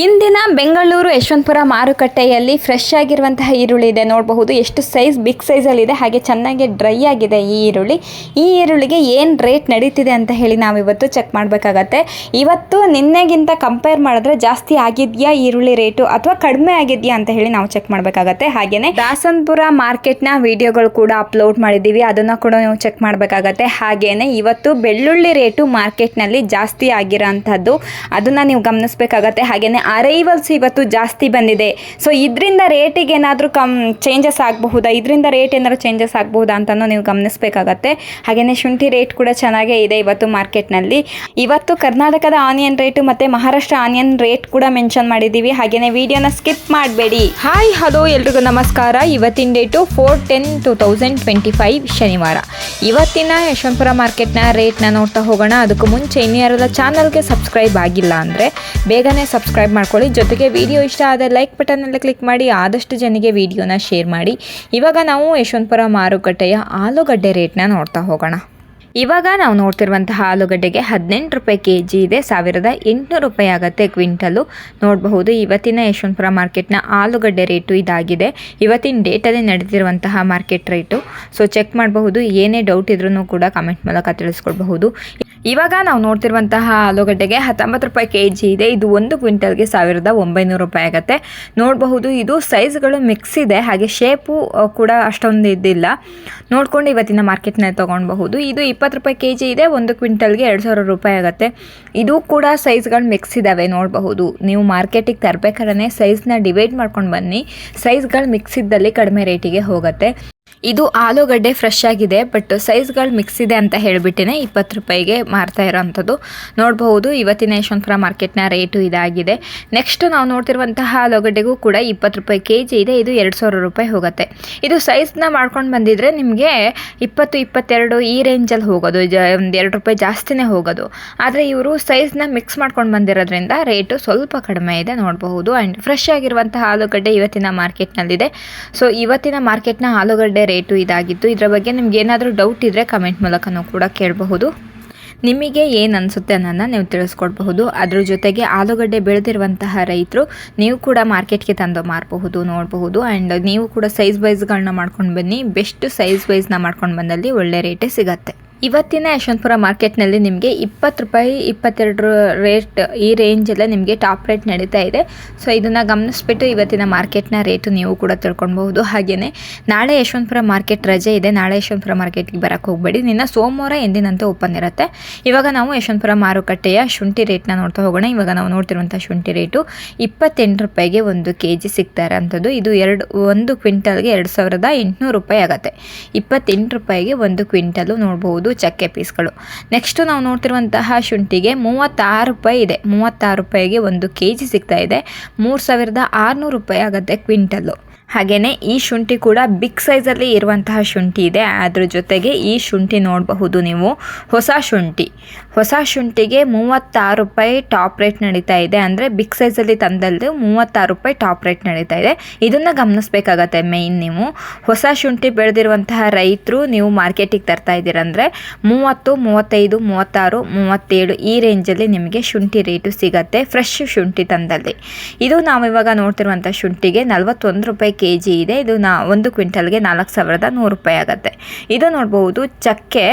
ಇಂದಿನ ಬೆಂಗಳೂರು ಯಶವಂತಪುರ ಮಾರುಕಟ್ಟೆಯಲ್ಲಿ ಫ್ರೆಶ್ ಆಗಿರುವಂತಹ ಈರುಳ್ಳಿ ಇದೆ. ನೋಡಬಹುದು, ಎಷ್ಟು ಸೈಜ್ ಬಿಗ್ ಸೈಜಲ್ಲಿದೆ ಹಾಗೆ ಚೆನ್ನಾಗಿ ಡ್ರೈ ಆಗಿದೆ ಈ ಈರುಳ್ಳಿ. ಈ ಈರುಳ್ಳಿಗೆ ಏನು ರೇಟ್ ನಡೀತಿದೆ ಅಂತ ಹೇಳಿ ನಾವು ಇವತ್ತು ಚೆಕ್ ಮಾಡಬೇಕಾಗತ್ತೆ. ಇವತ್ತು ನಿನ್ನೆಗಿಂತ ಕಂಪೇರ್ ಮಾಡಿದ್ರೆ ಜಾಸ್ತಿ ಆಗಿದೆಯಾ ಈರುಳ್ಳಿ ರೇಟು ಅಥವಾ ಕಡಿಮೆ ಆಗಿದೆಯಾ ಅಂತ ಹೇಳಿ ನಾವು ಚೆಕ್ ಮಾಡಬೇಕಾಗತ್ತೆ. ಹಾಗೆಯೇ ದಾಸನ್ಪುರ ಮಾರ್ಕೆಟ್ನ ವಿಡಿಯೋಗಳು ಕೂಡ ಅಪ್ಲೋಡ್ ಮಾಡಿದ್ದೀವಿ. ಅದನ್ನು ಕೂಡ ನೀವು ಚೆಕ್ ಮಾಡಬೇಕಾಗತ್ತೆ. ಹಾಗೆಯೇ ಇವತ್ತು ಬೆಳ್ಳುಳ್ಳಿ ರೇಟು ಮಾರ್ಕೆಟ್ನಲ್ಲಿ ಜಾಸ್ತಿ ಆಗಿರೋ ಅಂಥದ್ದು ಅದನ್ನು ನೀವು ಗಮನಿಸಬೇಕಾಗತ್ತೆ. ಹಾಗೆಯೇ ಅರೈವಲ್ಸ್ ಇವತ್ತು ಜಾಸ್ತಿ ಬಂದಿದೆ. ಸೊ ಇದರಿಂದ ರೇಟಿಗೆ ಏನಾದರೂ ಕಮ್ ಚೇಂಜಸ್ ಆಗಬಹುದಾ? ಇದರಿಂದ ರೇಟ್ ಏನಾದರೂ ಚೇಂಜಸ್ ಆಗಬಹುದಾ ಅಂತಲೂ ನೀವು ಗಮನಿಸಬೇಕಾಗತ್ತೆ. ಹಾಗೆಯೇ ಶುಂಠಿ ರೇಟ್ ಕೂಡ ಚೆನ್ನಾಗೇ ಇದೆ ಇವತ್ತು ಮಾರ್ಕೆಟ್ನಲ್ಲಿ. ಇವತ್ತು ಕರ್ನಾಟಕದ ಆನಿಯನ್ ರೇಟು ಮತ್ತು ಮಹಾರಾಷ್ಟ್ರ ಆನಿಯನ್ ರೇಟ್ ಕೂಡ ಮೆನ್ಷನ್ ಮಾಡಿದ್ದೀವಿ. ಹಾಗೆಯೇ ವಿಡಿಯೋನ ಸ್ಕಿಪ್ ಮಾಡಬೇಡಿ. ಹಾಯ್ ಹಲೋ ಎಲ್ರಿಗೂ ನಮಸ್ಕಾರ. ಇವತ್ತಿನ date four ten two thousand twenty five ಶನಿವಾರ. ಇವತ್ತಿನ ಯಶವಂತಪುರ ಮಾರ್ಕೆಟ್ನ ರೇಟ್ನ ನೋಡ್ತಾ ಹೋಗೋಣ. ಅದಕ್ಕೂ ಮುಂಚೆ ಇನ್ನು ಯಾರೆಲ್ಲ ಚಾನಲ್ಗೆ ಸಬ್ಸ್ಕ್ರೈಬ್ ಆಗಿಲ್ಲ ಅಂದರೆ ಬೇಗನೆ ಸಬ್ಸ್ಕ್ರೈಬ್ ಮಾಡ್ಕೊಳ್ಳಿ. ಜೊತೆಗೆ ವಿಡಿಯೋ ಇಷ್ಟ ಆದರೆ ಲೈಕ್ ಬಟನ್ ಎಲ್ಲ ಕ್ಲಿಕ್ ಮಾಡಿ, ಆದಷ್ಟು ಜನಕ್ಕೆ ವಿಡಿಯೋನ ಶೇರ್ ಮಾಡಿ. ಇವಾಗ ನಾವು ಯಶವಂತಪುರ ಮಾರುಕಟ್ಟೆಯ ಆಲೂಗಡ್ಡೆ ರೇಟ್ನ ನೋಡ್ತಾ ಹೋಗೋಣ. ಇವಾಗ ನಾವು ನೋಡ್ತಿರುವಂತಹ ಆಲೂಗಡ್ಡೆಗೆ ಹದಿನೆಂಟು ರೂಪಾಯಿ ಕೆ ಜಿ ಇದೆ. ಸಾವಿರದ ಎಂಟುನೂರು ರೂಪಾಯಿ ಆಗುತ್ತೆ ಕ್ವಿಂಟಲು. ನೋಡಬಹುದು, ಇವತ್ತಿನ ಯಶವಂತಪುರ ಮಾರ್ಕೆಟ್ನ ಆಲೂಗಡ್ಡೆ ರೇಟು ಇದಾಗಿದೆ. ಇವತ್ತಿನ ಡೇಟಲ್ಲಿ ನಡೆದಿರುವಂತಹ ಮಾರ್ಕೆಟ್ ರೇಟು. ಸೊ ಚೆಕ್ ಮಾಡಬಹುದು, ಏನೇ ಡೌಟ್ ಇದ್ರೂ ಕೂಡ ಕಮೆಂಟ್ ಮೂಲಕ ತಿಳಿಸ್ಕೊಡ್ಬಹುದು. ಇವಾಗ ನಾವು ನೋಡ್ತಿರುವಂತಹ ಆಲೂಗಡ್ಡೆಗೆ ಹತ್ತೊಂಬತ್ತು ರೂಪಾಯಿ ಕೆ ಜಿ ಇದೆ. ಇದು ಒಂದು ಕ್ವಿಂಟಲ್ಗೆ ಸಾವಿರದ ಒಂಬೈನೂರು ರೂಪಾಯಿ ಆಗುತ್ತೆ. ನೋಡಬಹುದು, ಇದು ಸೈಜ್ಗಳು ಮಿಕ್ಸ್ ಇದೆ. ಹಾಗೆ ಶೇಪು ಕೂಡ ಅಷ್ಟೊಂದು ಇದ್ದಿಲ್ಲ. ನೋಡ್ಕೊಂಡು ಇವತ್ತಿನ ಮಾರ್ಕೆಟ್ನಲ್ಲಿ ತೊಗೊಳ್ಬಹುದು ಇದು ಇಪ್ಪತ್ತು ರೂಪಾಯಿ ಕೆ ಜಿ ಇದೆ, ಒಂದು ಕ್ವಿಂಟಲ್ಗೆ ಎರಡು ಸಾವಿರ ರೂಪಾಯಿ ಆಗುತ್ತೆ. ಇದು ಕೂಡ ಸೈಜ್ಗಳು ಮಿಕ್ಸ್ ಇದ್ದಾವೆ ನೋಡಬಹುದು. ನೀವು ಮಾರ್ಕೆಟಿಗೆ ತರಬೇಕಾದ್ರೆ ಸೈಜ್ನ ಡಿವೈಡ್ ಮಾಡ್ಕೊಂಡು ಬನ್ನಿ. ಸೈಜ್ಗಳು ಮಿಕ್ಸ್ ಇದ್ದಲ್ಲಿ ಕಡಿಮೆ ರೇಟಿಗೆ ಹೋಗುತ್ತೆ. ಇದು ಆಲೂಗಡ್ಡೆ ಫ್ರೆಶ್ ಆಗಿದೆ ಬಟ್ ಸೈಜ್ಗಳು ಮಿಕ್ಸ್ ಇದೆ ಅಂತ ಹೇಳಿಬಿಟ್ಟೇ ಇಪ್ಪತ್ತು ರೂಪಾಯಿಗೆ ಮಾರ್ತಾ ಇರೋವಂಥದ್ದು ನೋಡಬಹುದು, ಇವತ್ತಿನ ಯಶವಂತಪುರ ಮಾರ್ಕೆಟ್ನ ರೇಟು ಇದಾಗಿದೆ. ನೆಕ್ಸ್ಟ್ ನಾವು ನೋಡ್ತಿರುವಂತಹ ಆಲೂಗಡ್ಡೆಗೂ ಕೂಡ ಇಪ್ಪತ್ತು ರೂಪಾಯಿ ಕೆ ಜಿ ಇದೆ, ಇದು ಎರಡು ಸಾವಿರ ರೂಪಾಯಿ ಹೋಗುತ್ತೆ. ಇದು ಸೈಜ್ನ ಮಾಡ್ಕೊಂಡು ಬಂದಿದ್ರೆ ನಿಮಗೆ ಇಪ್ಪತ್ತು, ಇಪ್ಪತ್ತೆರಡು ಈ ರೇಂಜಲ್ಲಿ ಹೋಗೋದು, ಜ, ಒಂದು ಎರಡು ರೂಪಾಯಿ ಜಾಸ್ತಿನೇ ಹೋಗೋದು. ಆದರೆ ಇವರು ಸೈಜ್ನ ಮಿಕ್ಸ್ ಮಾಡ್ಕೊಂಡು ಬಂದಿರೋದ್ರಿಂದ ರೇಟು ಸ್ವಲ್ಪ ಕಡಿಮೆ ಇದೆ, ನೋಡಬಹುದು. ಆ್ಯಂಡ್ ಫ್ರೆಶ್ ಆಗಿರುವಂತಹ ಆಲೂಗಡ್ಡೆ ಇವತ್ತಿನ ಮಾರ್ಕೆಟ್ನಲ್ಲಿದೆ ಸೊ ಇವತ್ತಿನ ಮಾರ್ಕೆಟ್ನ ಆಲೂಗಡ್ಡೆ ರೇಟು ಇದಾಗಿತ್ತು. ಇದರ ಬಗ್ಗೆ ನಿಮ್ಗೆ ಏನಾದರೂ ಡೌಟ್ ಇದ್ದರೆ ಕಮೆಂಟ್ ಮೂಲಕನೂ ಕೂಡ ಕೇಳಬಹುದು. ನಿಮಗೆ ಏನು ಅನಿಸುತ್ತೆ ಅನ್ನೋದನ್ನ ನೀವು ತಿಳಿಸ್ಕೊಡ್ಬಹುದು. ಅದ್ರ ಜೊತೆಗೆ ಆಲೂಗಡ್ಡೆ ಬೆಳೆದಿರುವಂತಹ ರೈತರು ನೀವು ಕೂಡ ಮಾರ್ಕೆಟ್ಗೆ ತಂದು ಮಾರಬಹುದು, ನೋಡಬಹುದು. ಆ್ಯಂಡ್ ನೀವು ಕೂಡ ಸೈಜ್ ವೈಸ್ಗಳನ್ನ ಮಾಡ್ಕೊಂಡು ಬನ್ನಿ. ಬೆಸ್ಟ್ ಸೈಜ್ ವೈಸ್ನ ಮಾಡ್ಕೊಂಡು ಬಂದಲ್ಲಿ ಒಳ್ಳೆ ರೇಟೇ ಸಿಗತ್ತೆ. ಇವತ್ತಿನ ಯಶವಂತಪುರ ಮಾರ್ಕೆಟ್ನಲ್ಲಿ ನಿಮಗೆ ಇಪ್ಪತ್ತು ರೂಪಾಯಿ, ಇಪ್ಪತ್ತೆರಡು ರೇಟ್ ಈ ರೇಂಜಲ್ಲೇ ನಿಮಗೆ ಟಾಪ್ ರೇಟ್ ನಡೀತಾ ಇದೆ. ಸೊ, ಇದನ್ನು ಗಮನಿಸ್ಬಿಟ್ಟು ಇವತ್ತಿನ ಮಾರ್ಕೆಟ್ನ ರೇಟು ನೀವು ಕೂಡ ತಿಳ್ಕೊಳ್ಬಹುದು. ಹಾಗೆಯೇ ನಾಳೆ ಯಶವಂತಪುರ ಮಾರ್ಕೆಟ್ ರಜೆ ಇದೆ. ನಾಳೆ ಯಶವಂತಪುರ ಮಾರ್ಕೆಟ್ಗೆ ಬರೋಕ್ಕೆ ಹೋಗಬೇಡಿ. ನಿನ್ನ ಸೋಮವಾರ ಎಂದಿನಂತೆ ಓಪನ್ ಇರುತ್ತೆ. ಇವಾಗ ನಾವು ಯಶವಂತಪುರ ಮಾರುಕಟ್ಟೆಯ ಶುಂಠಿ ರೇಟ್ನ ನೋಡ್ತಾ ಹೋಗೋಣ. ಇವಾಗ ನಾವು ನೋಡ್ತಿರುವಂಥ ಶುಂಠಿ ರೇಟು ಇಪ್ಪತ್ತೆಂಟು ರೂಪಾಯಿಗೆ ಒಂದು ಕೆ ಜಿ ಸಿಗ್ತಾ ಇರೋಂಥದ್ದು. ಇದು ಎರಡು, ಒಂದು ಕ್ವಿಂಟಲ್ಗೆ ಎರಡು ಸಾವಿರದ ಎಂಟುನೂರು ರೂಪಾಯಿ ಆಗುತ್ತೆ. ಇಪ್ಪತ್ತೆಂಟು ರೂಪಾಯಿಗೆ ಒಂದು ಕ್ವಿಂಟಲು ನೋಡ್ಬೋದು. ಚಕ್ಕೆ ಪೀಸ್ಗಳು. ನೆಕ್ಸ್ಟು ನಾವು ನೋಡ್ತಿರುವಂತಹ ಶುಂಠಿಗೆ ಮೂವತ್ತಾರು ರೂಪಾಯಿ ಇದೆ. ಮೂವತ್ತಾರು ರೂಪಾಯಿಗೆ ಒಂದು ಕೆ ಜಿ ಸಿಗ್ತಾ ಇದೆ. ಮೂರು ಸಾವಿರದ ಆರುನೂರು ರೂಪಾಯಿ ಆಗುತ್ತೆ ಕ್ವಿಂಟಲ್ಲು. ಹಾಗೆಯೇ ಈ ಶುಂಠಿ ಕೂಡ ಬಿಗ್ ಸೈಜಲ್ಲಿ ಇರುವಂತಹ ಶುಂಠಿ ಇದೆ. ಅದ್ರ ಜೊತೆಗೆ ಈ ಶುಂಠಿ ನೋಡಬಹುದು ನೀವು. ಹೊಸ ಶುಂಠಿ. ಹೊಸ ಶುಂಠಿಗೆ ಮೂವತ್ತಾರು ರೂಪಾಯಿ ಟಾಪ್ ರೇಟ್ ನಡೀತಾ ಇದೆ. ಅಂದರೆ ಬಿಗ್ ಸೈಜಲ್ಲಿ ತಂದಲ್ಲದೆ ಮೂವತ್ತಾರು ರೂಪಾಯಿ ಟಾಪ್ ರೇಟ್ ನಡೀತಾ ಇದೆ. ಇದನ್ನು ಗಮನಿಸಬೇಕಾಗತ್ತೆ ಮೇಯ್ನ್ ನೀವು. ಹೊಸ ಶುಂಠಿ ಬೆಳೆದಿರುವಂತಹ ರೈತರು ನೀವು ಮಾರ್ಕೆಟಿಗೆ ತರ್ತಾ ಇದ್ದೀರಂದರೆ ಮೂವತ್ತು, ಮೂವತ್ತೈದು, ಮೂವತ್ತಾರು, ಮೂವತ್ತೇಳು ಈ ರೇಂಜಲ್ಲಿ ನಿಮಗೆ ಶುಂಠಿ ರೇಟು ಸಿಗತ್ತೆ. ಫ್ರೆಶ್ ಶುಂಠಿ ತಂದಲ್ಲಿ. ಇದು ನಾವು ಇವಾಗ ನೋಡ್ತಿರುವಂಥ ಶುಂಠಿಗೆ ನಲವತ್ತೊಂದು ರೂಪಾಯಿ ಕೆ ಜಿ ಇದೆ. ಇದು ನಾ ಒಂದು ಕ್ವಿಂಟಲ್ಗೆ ನಾಲ್ಕು ಸಾವಿರದ ನೂರು ರೂಪಾಯಿ ಆಗುತ್ತೆ. ಇದು ನೋಡ್ಬೋದು ಚಕ್ಕೆ,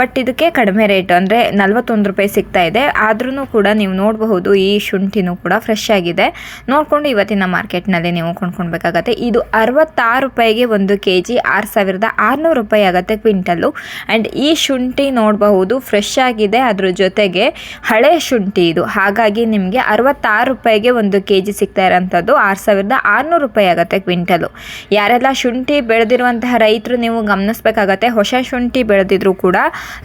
ಬಟ್ ಇದಕ್ಕೆ ಕಡಿಮೆ ರೇಟ್ ಅಂದರೆ ನಲ್ವತ್ತೊಂದು ರೂಪಾಯಿ ಸಿಗ್ತಾ ಇದೆ. ಆದ್ರೂ ಕೂಡ ನೀವು ನೋಡಬಹುದು ಈ ಶುಂಠಿನೂ ಕೂಡ ಫ್ರೆಶ್ ಆಗಿದೆ. ನೋಡಿಕೊಂಡು ಇವತ್ತಿನ ಮಾರ್ಕೆಟ್ನಲ್ಲಿ ನೀವು ಕೊಂಡ್ಕೊಳ್ಬೇಕಾಗತ್ತೆ. ಇದು ಅರವತ್ತಾರು ರೂಪಾಯಿಗೆ ಒಂದು ಕೆ ಜಿ ಆರು ಸಾವಿರದ ಆರುನೂರು ರೂಪಾಯಿ ಆಗುತ್ತೆ ಕ್ವಿಂಟಲ್ಲು. ಆ್ಯಂಡ್ ಈ ಶುಂಠಿ ನೋಡಬಹುದು ಫ್ರೆಶ್ ಆಗಿದೆ. ಅದ್ರ ಜೊತೆಗೆ ಹಳೆ ಶುಂಠಿ ಇದು. ಹಾಗಾಗಿ ನಿಮಗೆ ಅರವತ್ತಾರು ರೂಪಾಯಿಗೆ ಒಂದು ಕೆ ಜಿ ಸಿಗ್ತಾ ಇರೋಂಥದ್ದು, ಆರು ಸಾವಿರದ ಆರುನೂರು ರೂಪಾಯಿ ಆಗುತ್ತೆ ಕ್ವಿಂಟಲು. ಯಾರೆಲ್ಲ ಶುಂಠಿ ಬೆಳೆದಿರುವಂತಹ ರೈತರು ನೀವು ಗಮನಿಸಬೇಕಾಗತ್ತೆ, ಹೊಸ ಶುಂಠಿ ಬೆಳೆದಿದ್ರು ಕೂಡ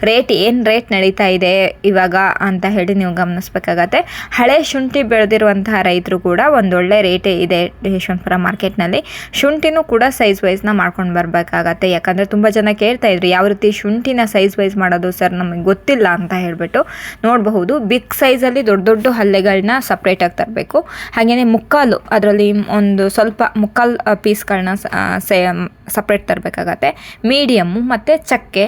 ರೇಟ್ ಏನು ರೇಟ್ ನಡೀತಾ ಇದೆ ಇವಾಗ ಅಂತ ಹೇಳಿ ನೀವು ಗಮನಿಸ್ಬೇಕಾಗತ್ತೆ. ಹಳೆ ಶುಂಠಿ ಬೆಳೆದಿರುವಂತಹ ರೈತರು ಕೂಡ ಒಂದೊಳ್ಳೆ ರೇಟೇ ಇದೆ ಯಶವಂತಪುರ ಮಾರ್ಕೆಟ್ನಲ್ಲಿ. ಶುಂಠಿನೂ ಕೂಡ ಸೈಜ್ ವೈಸ್ನ ಮಾಡ್ಕೊಂಡು ಬರಬೇಕಾಗತ್ತೆ. ಯಾಕಂದರೆ ತುಂಬ ಜನ ಕೇಳ್ತಾ ಇದ್ರು, ಯಾವ ರೀತಿ ಶುಂಠಿನ ಸೈಜ್ ವೈಸ್ ಮಾಡೋದು ಸರ್ ನಮಗೆ ಗೊತ್ತಿಲ್ಲ ಅಂತ ಹೇಳಿಬಿಟ್ಟು. ನೋಡಬಹುದು ಬಿಗ್ ಸೈಜಲ್ಲಿ ದೊಡ್ಡ ದೊಡ್ಡ ಹಲ್ಲೆಗಳನ್ನ ಸಪ್ರೇಟಾಗಿ ತರಬೇಕು. ಹಾಗೆಯೇ ಮುಕ್ಕಾಲು, ಅದರಲ್ಲಿ ಒಂದು ಸ್ವಲ್ಪ ಮುಕ್ಕಾಲು ಪೀಸ್ಗಳನ್ನ ಸಪ್ರೇಟ್ ತರಬೇಕಾಗತ್ತೆ. ಮೀಡಿಯಮ್ಮು ಮತ್ತು ಚಕ್ಕೆ.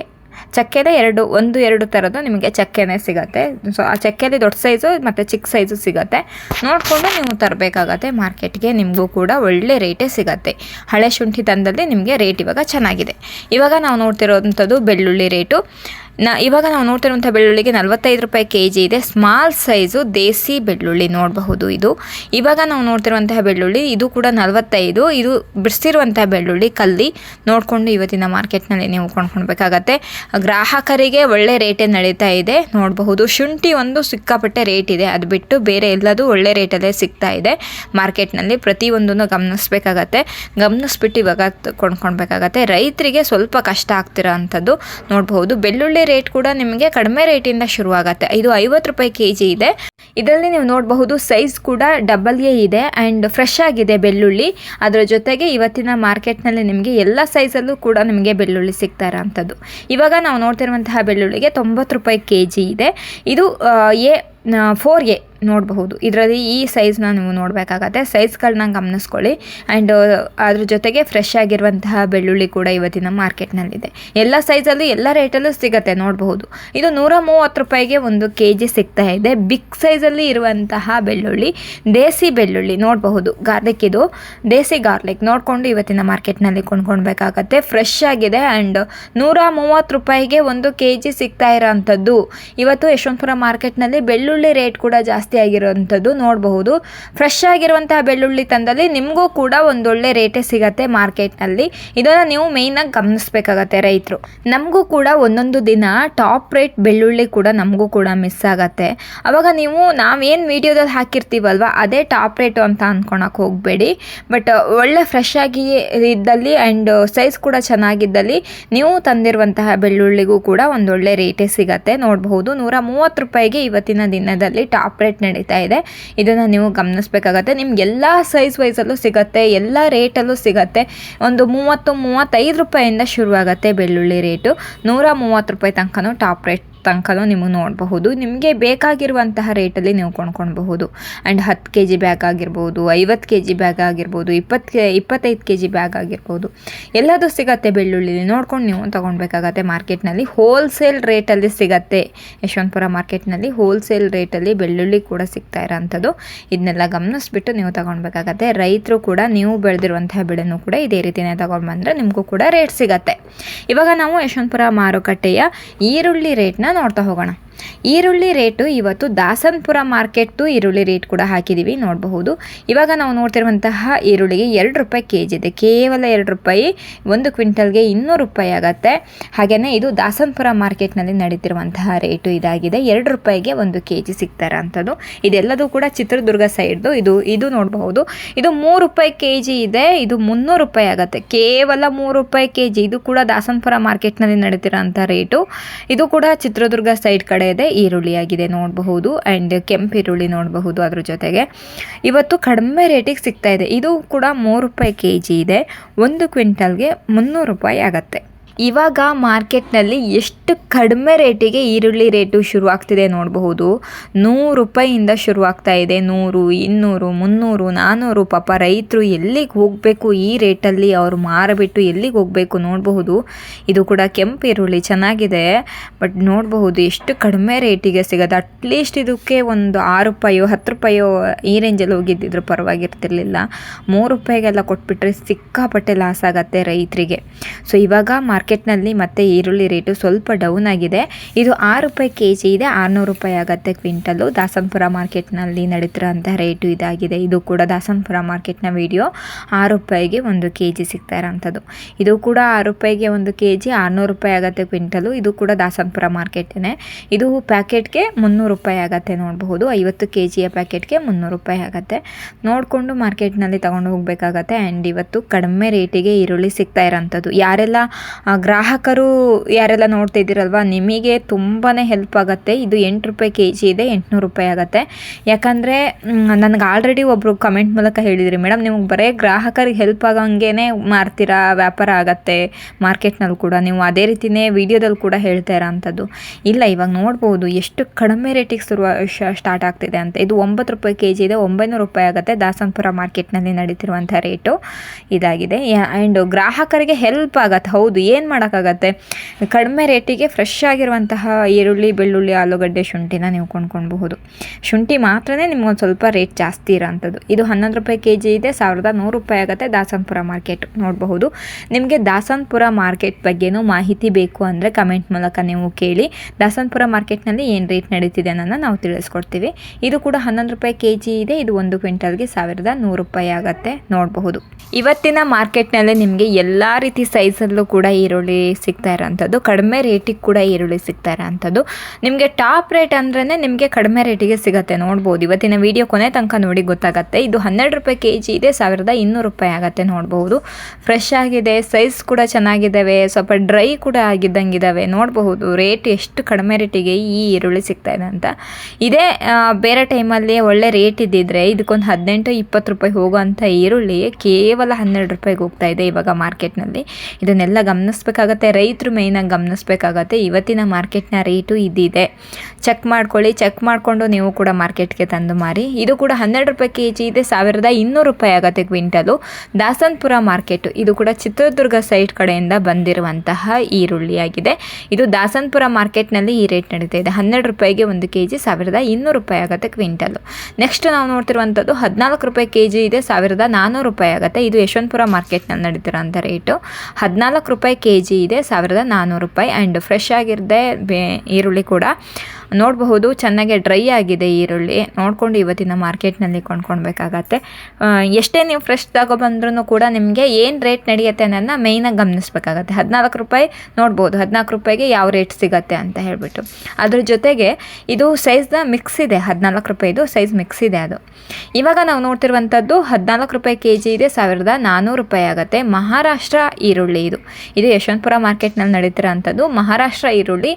ಚಕ್ಕೆದೇ ಎರಡು, ಒಂದು, ಎರಡು ಥರದ್ದು ನಿಮಗೆ ಚಕ್ಕೆನೇ ಸಿಗುತ್ತೆ. ಸೊ ಆ ಚಕ್ಕೆಲಿ ದೊಡ್ಡ ಸೈಜು ಮತ್ತು ಚಿಕ್ಕ ಸೈಜು ಸಿಗುತ್ತೆ. ನೋಡಿಕೊಂಡು ನೀವು ತರಬೇಕಾಗತ್ತೆ ಮಾರ್ಕೆಟ್ಗೆ, ನಿಮಗೂ ಕೂಡ ಒಳ್ಳೆ ರೇಟೇ ಸಿಗುತ್ತೆ. ಹಳೆ ಶುಂಠಿ ತಂದಲ್ಲಿ ನಿಮಗೆ ರೇಟ್ ಇವಾಗ ಚೆನ್ನಾಗಿದೆ. ಇವಾಗ ನಾವು ನೋಡ್ತಿರೋವಂಥದ್ದು ಬೆಳ್ಳುಳ್ಳಿ ರೇಟು ನ, ಇವಾಗ ನಾವು ನೋಡ್ತಿರುವಂಥ ಬೆಳ್ಳುಳ್ಳಿಗೆ ನಲವತ್ತೈದು ರೂಪಾಯಿ ಕೆ ಜಿ ಇದೆ ಸ್ಮಾಲ್ ಸೈಜು ದೇಸಿ ಬೆಳ್ಳುಳ್ಳಿ ನೋಡಬಹುದು ಇದು. ಇವಾಗ ನಾವು ನೋಡ್ತಿರುವಂತಹ ಬೆಳ್ಳುಳ್ಳಿ, ಇದು ಕೂಡ ನಲವತ್ತೈದು. ಇದು ಬಿಡಿಸಿರುವಂತಹ ಬೆಳ್ಳುಳ್ಳಿ ಕಲ್ಲಿ ನೋಡಿಕೊಂಡು ಇವತ್ತಿನ ಮಾರ್ಕೆಟ್ನಲ್ಲಿ ನೀವು ಕೊಂಡ್ಕೊಳ್ಬೇಕಾಗತ್ತೆ. ಗ್ರಾಹಕರಿಗೆ ಒಳ್ಳೆ ರೇಟೇ ನಡೀತಾ ಇದೆ. ನೋಡಬಹುದು, ಶುಂಠಿ ಒಂದು ಸಿಕ್ಕಾಪಟ್ಟೆ ರೇಟ್ ಇದೆ. ಅದು ಬಿಟ್ಟು ಬೇರೆ ಎಲ್ಲದೂ ಒಳ್ಳೆ ರೇಟಲ್ಲೇ ಸಿಗ್ತಾ ಇದೆ. ಮಾರ್ಕೆಟ್ನಲ್ಲಿ ಪ್ರತಿಯೊಂದನ್ನು ಗಮನಿಸಬೇಕಾಗತ್ತೆ. ಗಮನಿಸ್ಬಿಟ್ಟು ಇವಾಗ ಕೊಂಡ್ಕೊಳ್ಬೇಕಾಗತ್ತೆ. ರೈತರಿಗೆ ಸ್ವಲ್ಪ ಕಷ್ಟ ಆಗ್ತಿರೋ ಅಂಥದ್ದು ನೋಡಬಹುದು, ಬೆಳ್ಳುಳ್ಳಿ ರೇಟ್ ಕೂಡ ನಿಮಗೆ ಕಡಿಮೆ ರೇಟಿಂದ ಶುರುವಾಗುತ್ತೆ. ಇದು ಐವತ್ತು ರೂಪಾಯಿ ಕೆ ಜಿ ಇದೆ. ಇದರಲ್ಲಿ ನೀವು ನೋಡಬಹುದು ಸೈಜ್ ಕೂಡ ಡಬಲ್ ಎ ಇದೆ ಆ್ಯಂಡ್ ಫ್ರೆಶ್ ಆಗಿದೆ ಬೆಳ್ಳುಳ್ಳಿ. ಅದರ ಜೊತೆಗೆ ಇವತ್ತಿನ ಮಾರ್ಕೆಟ್ನಲ್ಲಿ ನಿಮಗೆ ಎಲ್ಲ ಸೈಜಲ್ಲೂ ಕೂಡ ನಿಮಗೆ ಬೆಳ್ಳುಳ್ಳಿ ಸಿಗ್ತಾ ಇರೋಂಥದ್ದು. ಇವಾಗ ನಾವು ನೋಡ್ತಿರುವಂತಹ ಬೆಳ್ಳುಳ್ಳಿಗೆ ತೊಂಬತ್ತು ರೂಪಾಯಿ ಕೆ ಜಿ ಇದೆ ಇದು ಎ ಫೋರ್ ಎ ನೋಡಬಹುದು. ಇದರಲ್ಲಿ ಈ ಸೈಜ್ನ ನೀವು ನೋಡಬೇಕಾಗತ್ತೆ. ಸೈಜ್ಗಳನ್ನ ಗಮನಿಸ್ಕೊಳ್ಳಿ. ಆ್ಯಂಡ್ ಅದ್ರ ಜೊತೆಗೆ ಫ್ರೆಶ್ ಆಗಿರುವಂತಹ ಬೆಳ್ಳುಳ್ಳಿ ಕೂಡ ಇವತ್ತಿನ ಮಾರ್ಕೆಟ್ನಲ್ಲಿದೆ ಎಲ್ಲ ಸೈಜಲ್ಲೂ ಎಲ್ಲ ರೇಟಲ್ಲೂ ಸಿಗುತ್ತೆ, ನೋಡಬಹುದು. ಇದು ನೂರ ಮೂವತ್ತು ರೂಪಾಯಿಗೆ ಒಂದು ಕೆ ಜಿ ಸಿಗ್ತಾ ಇದೆ. ಬಿಗ್ ಸೈಜಲ್ಲಿ ಇರುವಂತಹ ಬೆಳ್ಳುಳ್ಳಿ, ದೇಸಿ ಬೆಳ್ಳುಳ್ಳಿ ನೋಡಬಹುದು. ಗಾರ್ಲಿಕ್ ಇದು. ದೇಸಿ ಗಾರ್ಲಿಕ್ ನೋಡಿಕೊಂಡು ಇವತ್ತಿನ ಮಾರ್ಕೆಟ್ನಲ್ಲಿ ಕೊಂಡ್ಕೊಳ್ಬೇಕಾಗತ್ತೆ. ಫ್ರೆಶ್ ಆಗಿದೆ ಆ್ಯಂಡ್ ನೂರ ಮೂವತ್ತು ರೂಪಾಯಿಗೆ ಒಂದು ಕೆ ಜಿ ಸಿಗ್ತಾ ಇರೋವಂಥದ್ದು ಇವತ್ತು ಯಶವಂತಪುರ ಮಾರ್ಕೆಟ್ನಲ್ಲಿ ಬೆಳ್ಳುಳ್ಳಿ ರೇಟ್ ಕೂಡ ಜಾಸ್ತಿ ಆಗಿರೋವಂಥದ್ದು ನೋಡಬಹುದು. ಫ್ರೆಶ್ ಆಗಿರುವಂತಹ ಬೆಳ್ಳುಳ್ಳಿ ತಂದಲ್ಲಿ ನಿಮಗೂ ಕೂಡ ಒಂದೊಳ್ಳೆ ರೇಟೇ ಸಿಗತ್ತೆ ಮಾರ್ಕೆಟ್ನಲ್ಲಿ. ಇದನ್ನು ನೀವು ಮೇಯ್ನಾಗಿ ಗಮನಿಸಬೇಕಾಗತ್ತೆ ರೈತರು. ನಮಗೂ ಕೂಡ ಒಂದೊಂದು ದಿನ ಟಾಪ್ ರೇಟ್ ಬೆಳ್ಳುಳ್ಳಿ ಕೂಡ ನಮಗೂ ಕೂಡ ಮಿಸ್ ಆಗತ್ತೆ. ಅವಾಗ ನೀವು ನಾವೇನು ವಿಡಿಯೋದಲ್ಲಿ ಹಾಕಿರ್ತೀವಲ್ವ, ಅದೇ ಟಾಪ್ ರೇಟು ಅಂತ ಅಂದ್ಕೊಳಕ್ಕೆ ಹೋಗಬೇಡಿ. ಬಟ್ ಒಳ್ಳೆ ಫ್ರೆಶ್ ಆಗಿ ಇದ್ದಲ್ಲಿ ಆ್ಯಂಡ್ ಸೈಜ್ ಕೂಡ ಚೆನ್ನಾಗಿದ್ದಲ್ಲಿ ನೀವು ತಂದಿರುವಂತಹ ಬೆಳ್ಳುಳ್ಳಿಗೂ ಕೂಡ ಒಂದೊಳ್ಳೆ ರೇಟೇ ಸಿಗತ್ತೆ. ನೋಡಬಹುದು ನೂರ ಮೂವತ್ತು ರೂಪಾಯಿಗೆ ಇವತ್ತಿನ ದಿನದಲ್ಲಿ ಟಾಪ್ ರೇಟ್ ನಡೀತಾ ಇದೆ. ಇದನ್ನು ನೀವು ಗಮನಿಸಬೇಕಾಗತ್ತೆ. ನಿಮ್ಗೆ ಎಲ್ಲ ಸೈಜ್ ವೈಸಲ್ಲೂ ಸಿಗತ್ತೆ, ಎಲ್ಲ ರೇಟಲ್ಲೂ ಸಿಗತ್ತೆ. ಒಂದು ಮೂವತ್ತು, ಮೂವತ್ತೈದು ರೂಪಾಯಿಂದ ಶುರುವಾಗುತ್ತೆ ಬೆಳ್ಳುಳ್ಳಿ ರೇಟು ನೂರ ಮೂವತ್ತು ರೂಪಾಯಿ ತನಕನೂ ಟಾಪ್ ರೇಟ್ ತನಕನೂ ನೀವು ನೋಡಬಹುದು. ನಿಮಗೆ ಬೇಕಾಗಿರುವಂತಹ ರೇಟಲ್ಲಿ ನೀವು ಕೊಂಡ್ಕೊಳ್ಬಹುದು. ಆ್ಯಂಡ್ ಹತ್ತು ಕೆ ಜಿ ಬ್ಯಾಗ್ ಆಗಿರ್ಬೋದು ಐವತ್ತು ಕೆ ಜಿ ಬ್ಯಾಗ್ ಆಗಿರ್ಬೋದು ಇಪ್ಪತ್ತು ಕೆ, ಇಪ್ಪತ್ತೈದು ಕೆ ಜಿ ಬ್ಯಾಗ್ ಆಗಿರ್ಬೋದು. ಎಲ್ಲದೂ ಸಿಗತ್ತೆ ಬೆಳ್ಳುಳ್ಳಿಲಿ. ನೋಡ್ಕೊಂಡು ನೀವು ತೊಗೊಳ್ಬೇಕಾಗತ್ತೆ ಮಾರ್ಕೆಟ್ನಲ್ಲಿ. ಹೋಲ್ಸೇಲ್ ರೇಟಲ್ಲಿ ಸಿಗತ್ತೆ. ಯಶವಂತಪುರ ಮಾರ್ಕೆಟ್ನಲ್ಲಿ ಹೋಲ್ಸೇಲ್ ರೇಟಲ್ಲಿ ಬೆಳ್ಳುಳ್ಳಿ ಕೂಡ ಸಿಗ್ತಾ ಇರೋಂಥದ್ದು. ಇದನ್ನೆಲ್ಲ ಗಮನಿಸ್ಬಿಟ್ಟು ನೀವು ತಗೊಳ್ಬೇಕಾಗತ್ತೆ ರೈತರು ಕೂಡ ನೀವು ಬೆಳೆದಿರುವಂತಹ ಬೆಳೆನೂ ಕೂಡ ಇದೇ ರೀತಿನೇ ತಗೊಂಡು ಬಂದರೆ ನಿಮಗೂ ಕೂಡ ರೇಟ್ ಸಿಗತ್ತೆ. ಇವಾಗ ನಾವು ಯಶವಂತಪುರ ಮಾರುಕಟ್ಟೆಯ ಈರುಳ್ಳಿ ರೇಟ್ನ ನೋಡ್ತಾ ಹೋಗೋಣ. ಈರುಳ್ಳಿ ರೇಟು ಇವತ್ತು ದಾಸನ್ಪುರ ಮಾರ್ಕೆಟ್ದು ಈರುಳ್ಳಿ ರೇಟ್ ಕೂಡ ಹಾಕಿದ್ದೀವಿ ನೋಡಬಹುದು. ಇವಾಗ ನಾವು ನೋಡ್ತಿರುವಂತಹ ಈರುಳ್ಳಿಗೆ ಎರಡು ರೂಪಾಯಿ ಕೆ ಜಿ ಇದೆ. ಕೇವಲ ಎರಡು ರೂಪಾಯಿ, ಒಂದು ಕ್ವಿಂಟಲ್ಗೆ ಇನ್ನೂರು ರೂಪಾಯಿ ಆಗುತ್ತೆ. ಹಾಗೆಯೇ ಇದು ದಾಸನ್ಪುರ ಮಾರ್ಕೆಟ್ನಲ್ಲಿ ನಡೀತಿರುವಂತಹ ರೇಟು ಇದಾಗಿದೆ. ಎರಡು ರೂಪಾಯಿಗೆ ಒಂದು ಕೆ ಜಿ ಸಿಗ್ತಾರೆ ಅಂಥದ್ದು. ಇದೆಲ್ಲದೂ ಕೂಡ ಚಿತ್ರದುರ್ಗ ಸೈಡ್ದು. ಇದು ಇದು ನೋಡಬಹುದು. ಇದು ಮೂರು ರೂಪಾಯಿ ಕೆ ಜಿ ಇದೆ. ಇದು ಮುನ್ನೂರು ರೂಪಾಯಿ ಆಗುತ್ತೆ. ಕೇವಲ ಮೂರು ರೂಪಾಯಿ ಕೆ ಜಿ ಇದು ಕೂಡ ದಾಸನ್ಪುರ ಮಾರ್ಕೆಟ್ನಲ್ಲಿ ನಡೀತಿರೋಂಥ ರೇಟು. ಇದು ಕೂಡ ಚಿತ್ರದುರ್ಗ ಸೈಡ್ ಕಡೆ ಇದೆ, ಈರುಳ್ಳಿಯಾಗಿದೆ ನೋಡಬಹುದು ಆ್ಯಂಡ್ ಕೆಂಪು ಈರುಳ್ಳಿ ನೋಡಬಹುದು ಅದ್ರ ಜೊತೆಗೆ. ಇವತ್ತು ಕಡಿಮೆ ರೇಟಿಗೆ ಸಿಗ್ತಾ ಇದೆ. ಇದು ಕೂಡ ಮೂರು ರೂಪಾಯಿ ಕೆ ಜಿ ಇದೆ. ಒಂದು ಕ್ವಿಂಟಲ್ಗೆ ಮುನ್ನೂರು ರೂಪಾಯಿ ಆಗತ್ತೆ. ಇವಾಗ ಮಾರ್ಕೆಟ್ನಲ್ಲಿ ಎಷ್ಟು ಕಡಿಮೆ ರೇಟಿಗೆ ಈರುಳ್ಳಿ ರೇಟು ಶುರುವಾಗ್ತಿದೆ ನೋಡಬಹುದು. ನೂರು ರೂಪಾಯಿಯಿಂದ ಶುರುವಾಗ್ತಾ ಇದೆ. ನೂರು, ಇನ್ನೂರು, ಮುನ್ನೂರು ನಾನ್ನೂರು ಪಾಪ ರೈತರು ಎಲ್ಲಿಗೆ ಹೋಗಬೇಕು? ಈ ರೇಟಲ್ಲಿ ಅವರು ಮಾರಬಿಟ್ಟು ಎಲ್ಲಿಗೆ ಹೋಗಬೇಕು ನೋಡಬಹುದು. ಇದು ಕೂಡ ಕೆಂಪು ಈರುಳ್ಳಿ, ಚೆನ್ನಾಗಿದೆ. ಬಟ್ ನೋಡಬಹುದು ಎಷ್ಟು ಕಡಿಮೆ ರೇಟಿಗೆ ಸಿಗೋದು. ಅಟ್ಲೀಸ್ಟ್ ಇದಕ್ಕೆ ಒಂದು ಆರು ರೂಪಾಯೋ, ಹತ್ತು ರೂಪಾಯೋ ಈ ರೇಂಜಲ್ಲಿ ಹೋಗಿದ್ದಿದ್ರು ಪರವಾಗಿರ್ತಿರ್ಲಿಲ್ಲ. ಮೂರು ರೂಪಾಯಿಗೆಲ್ಲ ಕೊಟ್ಬಿಟ್ರೆ ಸಿಕ್ಕಾಪಟ್ಟೆ ಲಾಸ್ ಆಗುತ್ತೆ ರೈತರಿಗೆ. ಸೊ ಇವಾಗ ಮಾರ್ಕೆಟ್ನಲ್ಲಿ ಮತ್ತೆ ಈರುಳ್ಳಿ ರೇಟು ಸ್ವಲ್ಪ ಡೌನ್ ಆಗಿದೆ. ಇದು ಆರು ರೂಪಾಯಿ ಕೆ ಜಿ ಇದೆ. ಆರುನೂರು ರೂಪಾಯಿ ಆಗುತ್ತೆ ಕ್ವಿಂಟಲ್ಲು. ದಾಸನ್ಪುರ ಮಾರ್ಕೆಟ್ನಲ್ಲಿ ನಡೀತಿರೋಂಥ ರೇಟು ಇದಾಗಿದೆ. ಇದು ಕೂಡ ದಾಸನ್ಪುರ ಮಾರ್ಕೆಟ್ನ ವಿಡಿಯೋ ಆರು ರೂಪಾಯಿಗೆ ಒಂದು ಕೆ ಜಿ ಸಿಗ್ತಾ ಇರೋಂಥದ್ದು ಇದು ಕೂಡ ಆರು ರೂಪಾಯಿಗೆ ಒಂದು ಕೆ ಜಿ ಆರುನೂರು ರೂಪಾಯಿ ಆಗುತ್ತೆ ಕ್ವಿಂಟಲು ಇದು ಕೂಡ ದಾಸನ್ಪುರ ಮಾರ್ಕೆಟೇ ಇದು ಪ್ಯಾಕೆಟ್ಗೆ ಮುನ್ನೂರು ರೂಪಾಯಿ ಆಗುತ್ತೆ ನೋಡಬಹುದು. ಐವತ್ತು ಕೆ ಜಿಯ ಪ್ಯಾಕೆಟ್ಗೆ ಮುನ್ನೂರು ರೂಪಾಯಿ ಆಗುತ್ತೆ. ನೋಡಿಕೊಂಡು ಮಾರ್ಕೆಟ್ನಲ್ಲಿ ತಗೊಂಡು ಹೋಗಬೇಕಾಗತ್ತೆ. ಆ್ಯಂಡ್ ಇವತ್ತು ಕಡಿಮೆ ರೇಟಿಗೆ ಈರುಳ್ಳಿ ಸಿಗ್ತಾ ಇರೋಂಥದ್ದು ಯಾರೆಲ್ಲ ಗ್ರಾಹಕರು ಯಾರೆಲ್ಲ ನೋಡ್ತಾ ಇದ್ದೀರಲ್ವ, ನಿಮಗೆ ತುಂಬಾ ಹೆಲ್ಪ್ ಆಗುತ್ತೆ. ಇದು ಎಂಟು ರೂಪಾಯಿ ಕೆ ಜಿ ಇದೆ, ಎಂಟುನೂರು ರೂಪಾಯಿ ಆಗುತ್ತೆ. ಯಾಕಂದರೆ ನನಗೆ ಆಲ್ರೆಡಿ ಒಬ್ಬರು ಕಮೆಂಟ್ ಮೂಲಕ ಹೇಳಿದ್ರಿ, ಮೇಡಮ್, ನಿಮಗೆ ಬರೀ ಗ್ರಾಹಕರಿಗೆ ಹೆಲ್ಪ್ ಆಗಂಗೆ ಮಾರ್ತೀರಾ? ವ್ಯಾಪಾರ ಆಗತ್ತೆ ಮಾರ್ಕೆಟ್ನಲ್ಲಿ ಕೂಡ. ನೀವು ಅದೇ ರೀತಿಯೇ ವಿಡಿಯೋದಲ್ಲಿ ಕೂಡ ಹೇಳ್ತಾ ಇರೋ ಅಂಥದ್ದು. ಇಲ್ಲ, ಇವಾಗ ನೋಡ್ಬೋದು, ಎಷ್ಟು ಕಡಿಮೆ ರೇಟಿಗೆ ಶುರು ಸ್ಟಾರ್ಟ್ ಆಗ್ತಿದೆ ಅಂತ. ಇದು ಒಂಬತ್ತು ರೂಪಾಯಿ ಕೆ ಜಿ ಇದೆ, ಒಂಬೈನೂರು ರೂಪಾಯಿ ಆಗುತ್ತೆ ದಾಸನ್ಪುರ ಮಾರ್ಕೆಟ್ನಲ್ಲಿ ನಡೀತಿರುವಂಥ ರೇಟು ಇದಾಗಿದೆ. ಆ್ಯಂಡ್ ಗ್ರಾಹಕರಿಗೆ ಹೆಲ್ಪ್ ಆಗತ್ತೆ. ಹೌದು, ಏನು ಏನು ಮಾಡೋಕ್ಕಾಗತ್ತೆ. ಕಡಿಮೆ ರೇಟಿಗೆ ಫ್ರೆಶ್ ಆಗಿರುವಂತಹ ಈರುಳ್ಳಿ, ಬೆಳ್ಳುಳ್ಳಿ, ಆಲೂಗಡ್ಡೆ ಶುಂಠಿನ ನೀವು ಕೊಂಡ್ಕೊಳ್ಬಹುದು. ಶುಂಠಿ ಮಾತ್ರನೇ ನಿಮ್ಗೊಂದು ಸ್ವಲ್ಪ ರೇಟ್ ಜಾಸ್ತಿ ಇರೋಂಥದ್ದು. ಇದು ಹನ್ನೊಂದು ರೂಪಾಯಿ ಕೆ ಜಿ ಇದೆ, ಸಾವಿರದ ನೂರು ರೂಪಾಯಿ ಆಗುತ್ತೆ ದಾಸನ್ಪುರ ಮಾರ್ಕೆಟ್ ನೋಡಬಹುದು. ನಿಮಗೆ ದಾಸನ್ಪುರ ಮಾರ್ಕೆಟ್ ಬಗ್ಗೆನೂ ಮಾಹಿತಿ ಬೇಕು ಅಂದರೆ ಕಮೆಂಟ್ ಮೂಲಕ ನೀವು ಕೇಳಿ. ದಾಸನ್ಪುರ ಮಾರ್ಕೆಟ್ನಲ್ಲಿ ಏನು ರೇಟ್ ನಡೀತಿದೆ ಅನ್ನೋದನ್ನು ನಾವು ತಿಳಿಸ್ಕೊಡ್ತೀವಿ. ಇದು ಕೂಡ ಹನ್ನೊಂದು ರೂಪಾಯಿ ಕೆ ಜಿ ಇದೆ, ಇದು ಒಂದು ಕ್ವಿಂಟಲ್ಗೆ ಸಾವಿರದ ನೂರು ರೂಪಾಯಿ ಆಗುತ್ತೆ ನೋಡಬಹುದು. ಇವತ್ತಿನ ಮಾರ್ಕೆಟ್ನಲ್ಲಿ ನಿಮಗೆ ಎಲ್ಲ ರೀತಿ ಸೈಜಲ್ಲೂ ಕೂಡ ಈರುಳ್ಳಿ ಸಿಗ್ತಾ ಇರೋಂಥದ್ದು, ಕಡಿಮೆ ರೇಟಿಗೆ ಕೂಡ ಈರುಳ್ಳಿ ಸಿಗ್ತಾ ಇರೋಂಥದ್ದು. ನಿಮಗೆ ಟಾಪ್ ರೇಟ್ ಅಂದ್ರೇ ನಿಮಗೆ ಕಡಿಮೆ ರೇಟಿಗೆ ಸಿಗುತ್ತೆ, ನೋಡ್ಬೋದು. ಇವತ್ತಿನ ವಿಡಿಯೋ ಕೊನೆ ತನಕ ನೋಡಿ ಗೊತ್ತಾಗುತ್ತೆ. ಇದು ಹನ್ನೆರಡು ರೂಪಾಯಿ ಕೆ ಜಿ ಇದೆ, ಸಾವಿರದ ಇನ್ನೂರು ರೂಪಾಯಿ ಆಗುತ್ತೆ ನೋಡಬಹುದು ಫ್ರೆಶ್ ಆಗಿದೆ ಸೈಜ್ ಕೂಡ ಚೆನ್ನಾಗಿದ್ದಾವೆ, ಸ್ವಲ್ಪ ಡ್ರೈ ಕೂಡ ಆಗಿದ್ದಂಗಿದ್ದಾವೆ, ನೋಡಬಹುದು. ರೇಟ್ ಎಷ್ಟು ಕಡಿಮೆ ರೇಟಿಗೆ ಈ ಈರುಳ್ಳಿ ಸಿಗ್ತಾ ಇದೆ ಅಂತ. ಇದೇ ಬೇರೆ ಟೈಮಲ್ಲಿ ಒಳ್ಳೆ ರೇಟ್ ಇದ್ದಿದ್ರೆ ಇದಕ್ಕೊಂದು ಹದಿನೆಂಟು, ಇಪ್ಪತ್ತು ರೂಪಾಯಿ ಹೋಗುವಂಥ ಈರುಳ್ಳಿ ಕೇವಲ ಹನ್ನೆರಡು ರೂಪಾಯಿಗೆ ಹೋಗ್ತಾ ಇದೆ ಇವಾಗ ಮಾರ್ಕೆಟ್ನಲ್ಲಿ ಇದನ್ನೆಲ್ಲ ಗಮನಿಸ್ಬೇಕಾಗತ್ತೆ, ರೈತರು ಮೇಯ್ನಾಗಿ ಗಮನಿಸ್ಬೇಕಾಗತ್ತೆ, ಇವತ್ತಿನ ಮಾರ್ಕೆಟ್ನ ರೇಟು ಇದಿದೆ. ಚೆಕ್ ಮಾಡ್ಕೊಳ್ಳಿ ಚೆಕ್ ಮಾಡಿಕೊಂಡು ನೀವು ಕೂಡ ಮಾರ್ಕೆಟ್ಗೆ ತಂದು ಮಾರಿ. ಇದು ಕೂಡ ಹನ್ನೆರಡು ರೂಪಾಯಿ ಕೆ ಜಿ ಇದೆ, ಸಾವಿರದ ಇನ್ನೂರು ರೂಪಾಯಿ ಆಗುತ್ತೆ ಕ್ವಿಂಟಲು. ದಾಸನ್ಪುರ ಮಾರ್ಕೆಟು ಇದು ಕೂಡ ಚಿತ್ರದುರ್ಗ ಸೈಡ್ ಕಡೆಯಿಂದ ಬಂದಿರುವಂತಹ ಈರುಳ್ಳಿಯಾಗಿದೆ. ಇದು ದಾಸನ್ಪುರ ಮಾರ್ಕೆಟ್ನಲ್ಲಿ ಈ ರೇಟ್ ನಡೀತಾ ಇದೆ. ಹನ್ನೆರಡು ರೂಪಾಯಿಗೆ ಒಂದು ಕೆ ಜಿ ಸಾವಿರದ ಇನ್ನೂರು ರೂಪಾಯಿ ಆಗುತ್ತೆ ಕ್ವಿಂಟಲು. ನೆಕ್ಸ್ಟ್ ನಾವು ನೋಡ್ತಿರುವಂಥದ್ದು, ಹದಿನಾಲ್ಕು ರೂಪಾಯಿ ಕೆ ಜಿ ಇದೆ, ಸಾವಿರದ ನಾನ್ನೂರು ರೂಪಾಯಿ ಆಗುತ್ತೆ. ಇದು ಯಶವಂತಪುರ ಮಾರ್ಕೆಟ್ನಲ್ಲಿ ನಡೀತಿರೋಂಥ ರೇಟು ಹದಿನಾಲ್ಕು ರೂಪಾಯಿ ಜಿ ಇದೆ, ಸಾವಿರದ ನಾನ್ನೂರು ರೂಪಾಯಿ. ಆ್ಯಂಡ್ ಫ್ರೆಶ್ ಆಗಿರದೆ ಬೇ, ಈರುಳ್ಳಿ ಕೂಡ. ನೋಡಬಹುದು, ಚೆನ್ನಾಗೆ ಡ್ರೈ ಆಗಿದೆ ಈರುಳ್ಳಿ. ನೋಡಿಕೊಂಡು ಇವತ್ತಿನ ಮಾರ್ಕೆಟ್ನಲ್ಲಿ ಕೊಂಡ್ಕೊಳ್ಬೇಕಾಗತ್ತೆ. ಎಷ್ಟೇ ನೀವು ಫ್ರೆಶ್ ತಗೊಬಂದ್ರೂ ಕೂಡ ನಿಮಗೆ ಏನು ರೇಟ್ ನಡೆಯುತ್ತೆ ಅನ್ನೋದನ್ನ ಮೇಯ್ನಾಗಿ ಗಮನಿಸ್ಬೇಕಾಗತ್ತೆ. ಹದಿನಾಲ್ಕು ರೂಪಾಯಿ ನೋಡ್ಬೋದು. ಹದಿನಾಲ್ಕು ರೂಪಾಯಿಗೆ ಯಾವ ರೇಟ್ ಸಿಗತ್ತೆ ಅಂತ ಹೇಳಿಬಿಟ್ಟು. ಅದ್ರ ಜೊತೆಗೆ ಇದು ಸೈಜ್ನ ಮಿಕ್ಸ್ ಇದೆ. ಹದಿನಾಲ್ಕು ರೂಪಾಯಿದು ಸೈಜ್ ಮಿಕ್ಸ್ ಇದೆ ಅದು. ಇವಾಗ ನಾವು ನೋಡ್ತಿರುವಂಥದ್ದು ಹದಿನಾಲ್ಕು ರೂಪಾಯಿ ಕೆ ಜಿ ಇದೆ, ಸಾವಿರದ ನಾನ್ನೂರು ರೂಪಾಯಿ ಆಗುತ್ತೆ. ಮಹಾರಾಷ್ಟ್ರ ಈರುಳ್ಳಿ ಇದು. ಇದು ಯಶವಂತಪುರ ಮಾರ್ಕೆಟ್ನಲ್ಲಿ ನಡೀತಿರೋ ಅಂಥದ್ದು ಮಹಾರಾಷ್ಟ್ರ ಈರುಳ್ಳಿ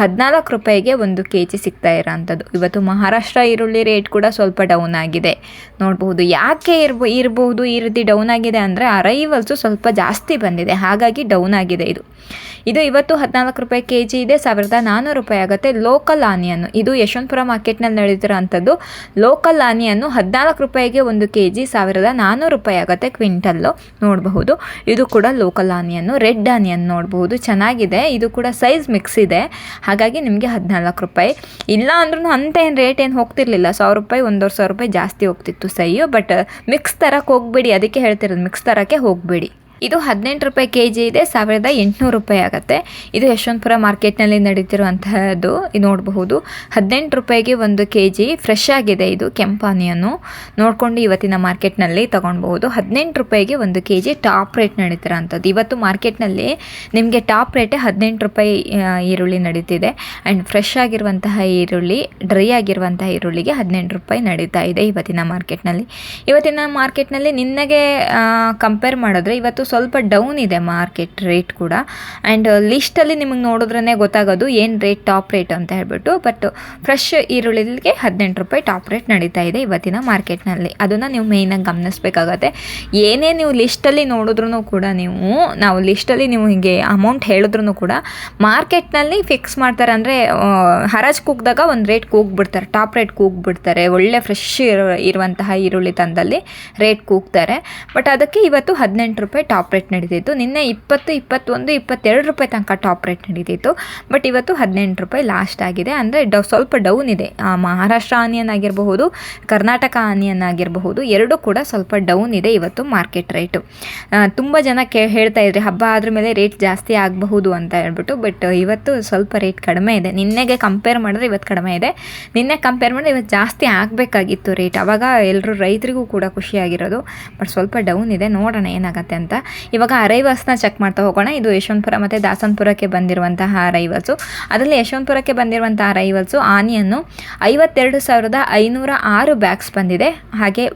ಹದಿನಾಲ್ಕು ರೂಪಾಯಿಗೆ ಒಂದು ಕೆ ಜಿ ಸಿಗ್ತಾ ಇರೋಂಥದ್ದು ಇವತ್ತು ಮಹಾರಾಷ್ಟ್ರ ಈರುಳ್ಳಿ ರೇಟ್ ಕೂಡ ಸ್ವಲ್ಪ ಡೌನ್ ಆಗಿದೆ. ನೋಡಬಹುದು. ಯಾಕೆ ಇರ್ಬೋ, ಇರಬಹುದು ಈ ರೀತಿ ಡೌನ್ ಆಗಿದೆ ಅಂದರೆ ಅರೈವಲ್ಸು ಸ್ವಲ್ಪ ಜಾಸ್ತಿ ಬಂದಿದೆ. ಹಾಗಾಗಿ ಡೌನ್ ಆಗಿದೆ ಇದು. ಇದು ಇವತ್ತು ಹದಿನಾಲ್ಕು ರೂಪಾಯಿ ಕೆ ಜಿ ಇದೆ, ಸಾವಿರದ ನಾನ್ನೂರು ರೂಪಾಯಿ ಆಗುತ್ತೆ. Local onion. ಇದು ಯಶವಂತಪುರ ಮಾರ್ಕೆಟ್ನಲ್ಲಿ ನಡೀತಿರೋ ಅಂಥದ್ದು ಲೋಕಲ್ ಆನಿಯನ್ನು ಹದಿನಾಲ್ಕು ರೂಪಾಯಿಗೆ ಒಂದು ಕೆ ಜಿ ಸಾವಿರದ ನಾನ್ನೂರು ರೂಪಾಯಿ ಆಗುತ್ತೆ ಕ್ವಿಂಟಲ್ಲು. ನೋಡಬಹುದು. ಇದು ಕೂಡ ಲೋಕಲ್ ಆನಿಯನ್ನು ರೆಡ್ ಆನಿಯನ್ ನೋಡಬಹುದು. ಚೆನ್ನಾಗಿದೆ. ಇದು ಕೂಡ ಸೈಜ್ ಮಿಕ್ಸ್ ಇದೆ. ಹಾಗಾಗಿ ನಿಮಗೆ ಹದಿನಾಲ್ಕು ರೂಪಾಯಿ. ಇಲ್ಲ ಅಂದ್ರೂ ಅಂತ ಏನು ರೇಟ್ ಏನು ಹೋಗ್ತಿರ್ಲಿಲ್ಲ. ಸಾವಿರ ರೂಪಾಯಿ, ಒಂದೂವರೆ ಸಾವಿರ ರೂಪಾಯಿ ಜಾಸ್ತಿ ಹೋಗ್ತಿತ್ತು ಸೈಯು. ಬಟ್ ಮಿಕ್ಸ್ ತರಕ್ಕೆ ಹೋಗಬೇಡಿ. ಅದಕ್ಕೆ ಹೇಳ್ತಿರೋದು ಮಿಕ್ಸ್ ತರಕ್ಕೆ ಹೋಗಬೇಡಿ. ಇದು ಹದಿನೆಂಟು ರೂಪಾಯಿ ಕೆ ಜಿ ಇದೆ, ಸಾವಿರದ ಎಂಟುನೂರು ರೂಪಾಯಿ ಆಗುತ್ತೆ. ಇದು ಯಶವಂತಪುರ ಮಾರ್ಕೆಟ್ನಲ್ಲಿ ನಡೀತಿರುವಂತಹದ್ದು ನೋಡಬಹುದು. ಹದಿನೆಂಟು ರೂಪಾಯಿಗೆ ಒಂದು ಕೆ ಜಿ ಫ್ರೆಶ್ ಆಗಿದೆ ಇದು ಕೆಂಪಾನಿಯನ್ನು ನೋಡಿಕೊಂಡು ಇವತ್ತಿನ ಮಾರ್ಕೆಟ್ನಲ್ಲಿ ತೊಗೊಳ್ಬಹುದು. ಹದಿನೆಂಟು ರೂಪಾಯಿಗೆ ಒಂದು ಕೆ ಜಿ ಟಾಪ್ ರೇಟ್ ನಡೀತಿರೋಂಥದ್ದು ಇವತ್ತು ಮಾರ್ಕೆಟ್ನಲ್ಲಿ ನಿಮಗೆ ಟಾಪ್ ರೇಟೇ ಹದಿನೆಂಟು ರೂಪಾಯಿ ಈರುಳ್ಳಿ ನಡೀತಿದೆ. ಆ್ಯಂಡ್ ಫ್ರೆಶ್ ಆಗಿರುವಂತಹ ಈರುಳ್ಳಿ, ಡ್ರೈ ಆಗಿರುವಂತಹ ಈರುಳ್ಳಿಗೆ ಹದಿನೆಂಟು ರೂಪಾಯಿ ನಡೀತಾ ಇದೆ ಇವತ್ತಿನ ಮಾರ್ಕೆಟ್ನಲ್ಲಿ. ಇವತ್ತಿನ ಮಾರ್ಕೆಟ್ನಲ್ಲಿ ನಿನ್ನಗೆ ಕಂಪೇರ್ ಮಾಡಿದ್ರೆ ಇವತ್ತು ಸ್ವಲ್ಪ ಡೌನ್ ಇದೆ ಮಾರ್ಕೆಟ್ ರೇಟ್ ಕೂಡ. ಆ್ಯಂಡ್ ಲಿಸ್ಟಲ್ಲಿ ನಿಮಗೆ ನೋಡಿದ್ರೇ ಗೊತ್ತಾಗೋದು ಏನು ರೇಟ್ ಟಾಪ್ ರೇಟ್ ಅಂತ ಹೇಳ್ಬಿಟ್ಟು. ಬಟ್ ಫ್ರೆಶ್ ಈರುಳ್ಳಿಗೆ ಹದಿನೆಂಟು ರೂಪಾಯಿ ಟಾಪ್ ರೇಟ್ ನಡೀತಾ ಇದೆ ಇವತ್ತಿನ ಮಾರ್ಕೆಟ್ನಲ್ಲಿ ಅದನ್ನು ನೀವು ಮೇಯ್ನಾಗಿ ಗಮನಿಸ್ಬೇಕಾಗತ್ತೆ. ಏನೇ ನೀವು ಲಿಸ್ಟಲ್ಲಿ ನೋಡಿದ್ರೂ ಕೂಡ ನೀವು, ನಾವು ಲಿಸ್ಟಲ್ಲಿ ನೀವು ಹೀಗೆ ಅಮೌಂಟ್ ಹೇಳಿದ್ರು ಕೂಡ ಮಾರ್ಕೆಟ್ನಲ್ಲಿ ಫಿಕ್ಸ್ ಮಾಡ್ತಾರೆ ಅಂದರೆ ಹರಾಜ್ ಕೂಗ್ದಾಗ ಒಂದು ರೇಟ್ ಕೂಗ್ಬಿಡ್ತಾರೆ. ಟಾಪ್ ರೇಟ್ ಕೂಗ್ಬಿಡ್ತಾರೆ. ಒಳ್ಳೆ ಫ್ರೆಶ್ ಇರೋ, ಇರುವಂತಹ ಈರುಳ್ಳಿ ತಂದಲ್ಲಿ ರೇಟ್ ಕೂಗ್ತಾರೆ. ಬಟ್ ಅದಕ್ಕೆ ಇವತ್ತು ಹದಿನೆಂಟು ರೂಪಾಯಿ ಟಾಪ್ ರೇಟ್ ನಡೀತಿತ್ತು. ನಿನ್ನೆ ಇಪ್ಪತ್ತು, ಇಪ್ಪತ್ತೊಂದು, ಇಪ್ಪತ್ತೆರಡು ರೂಪಾಯಿ ತನಕ ಟಾಪ್ ರೇಟ್ ನಡೀತಿತ್ತು. ಬಟ್ ಇವತ್ತು ಹದಿನೆಂಟು ರೂಪಾಯಿ ಲಾಸ್ಟ್ ಆಗಿದೆ. ಅಂದರೆ ಡ, ಸ್ವಲ್ಪ ಡೌನ್ ಇದೆ. ಮಹಾರಾಷ್ಟ್ರ ಆನಿಯನ್ ಆಗಿರಬಹುದು, ಕರ್ನಾಟಕ ಆನಿಯನ್ ಆಗಿರಬಹುದು, ಎರಡೂ ಕೂಡ ಸ್ವಲ್ಪ ಡೌನ್ ಇದೆ ಇವತ್ತು ಮಾರ್ಕೆಟ್ ರೇಟು. ತುಂಬ ಜನ ಕೇ, ಹೇಳ್ತಾ ಇದ್ರಿ ಹಬ್ಬ ಆದ್ರ ಮೇಲೆ ರೇಟ್ ಜಾಸ್ತಿ ಆಗಬಹುದು ಅಂತ ಹೇಳ್ಬಿಟ್ಟು, ಬಟ್ ಇವತ್ತು ಸ್ವಲ್ಪ ರೇಟ್ ಕಡಿಮೆ ಇದೆ. ನಿನ್ನೆಗೆ ಕಂಪೇರ್ ಮಾಡಿದ್ರೆ ಇವತ್ತು ಕಡಿಮೆ ಇದೆ. ನಿನ್ನೆ ಕಂಪೇರ್ ಮಾಡಿದ್ರೆ ಇವತ್ತು ಜಾಸ್ತಿ ಆಗಬೇಕಾಗಿತ್ತು ರೇಟ್. ಆವಾಗ ಎಲ್ಲರೂ ರೈತರಿಗೂ ಕೂಡ ಖುಷಿಯಾಗಿರೋದು. ಬಟ್ ಸ್ವಲ್ಪ ಡೌನ್ ಇದೆ. ನೋಡೋಣ ಏನಾಗುತ್ತೆ ಅಂತ. ಇವಾಗ ಅರೈವಲ್ಸ್ನ ಚೆಕ್ ಮಾಡ್ತಾ ಹೋಗೋಣ. ಇದು ಯಶವಂತಪುರ ಮತ್ತು ದಾಸನ್ಪುರಕ್ಕೆ ಬಂದಿರುವಂತಹ ಅರೈವಲ್ಸು. ಅದರಲ್ಲಿ ಯಶವಂತಪುರಕ್ಕೆ ಬಂದಿರುವಂಥ ಅರೈವಲ್ಸು ಆನಿಯನ್ನು ಐವತ್ತೆರಡು ಸಾವಿರದ ಐನೂರ ಆರು ಬ್ಯಾಗ್ಸ್ ಬಂದಿದೆ. ಹಾಗೆ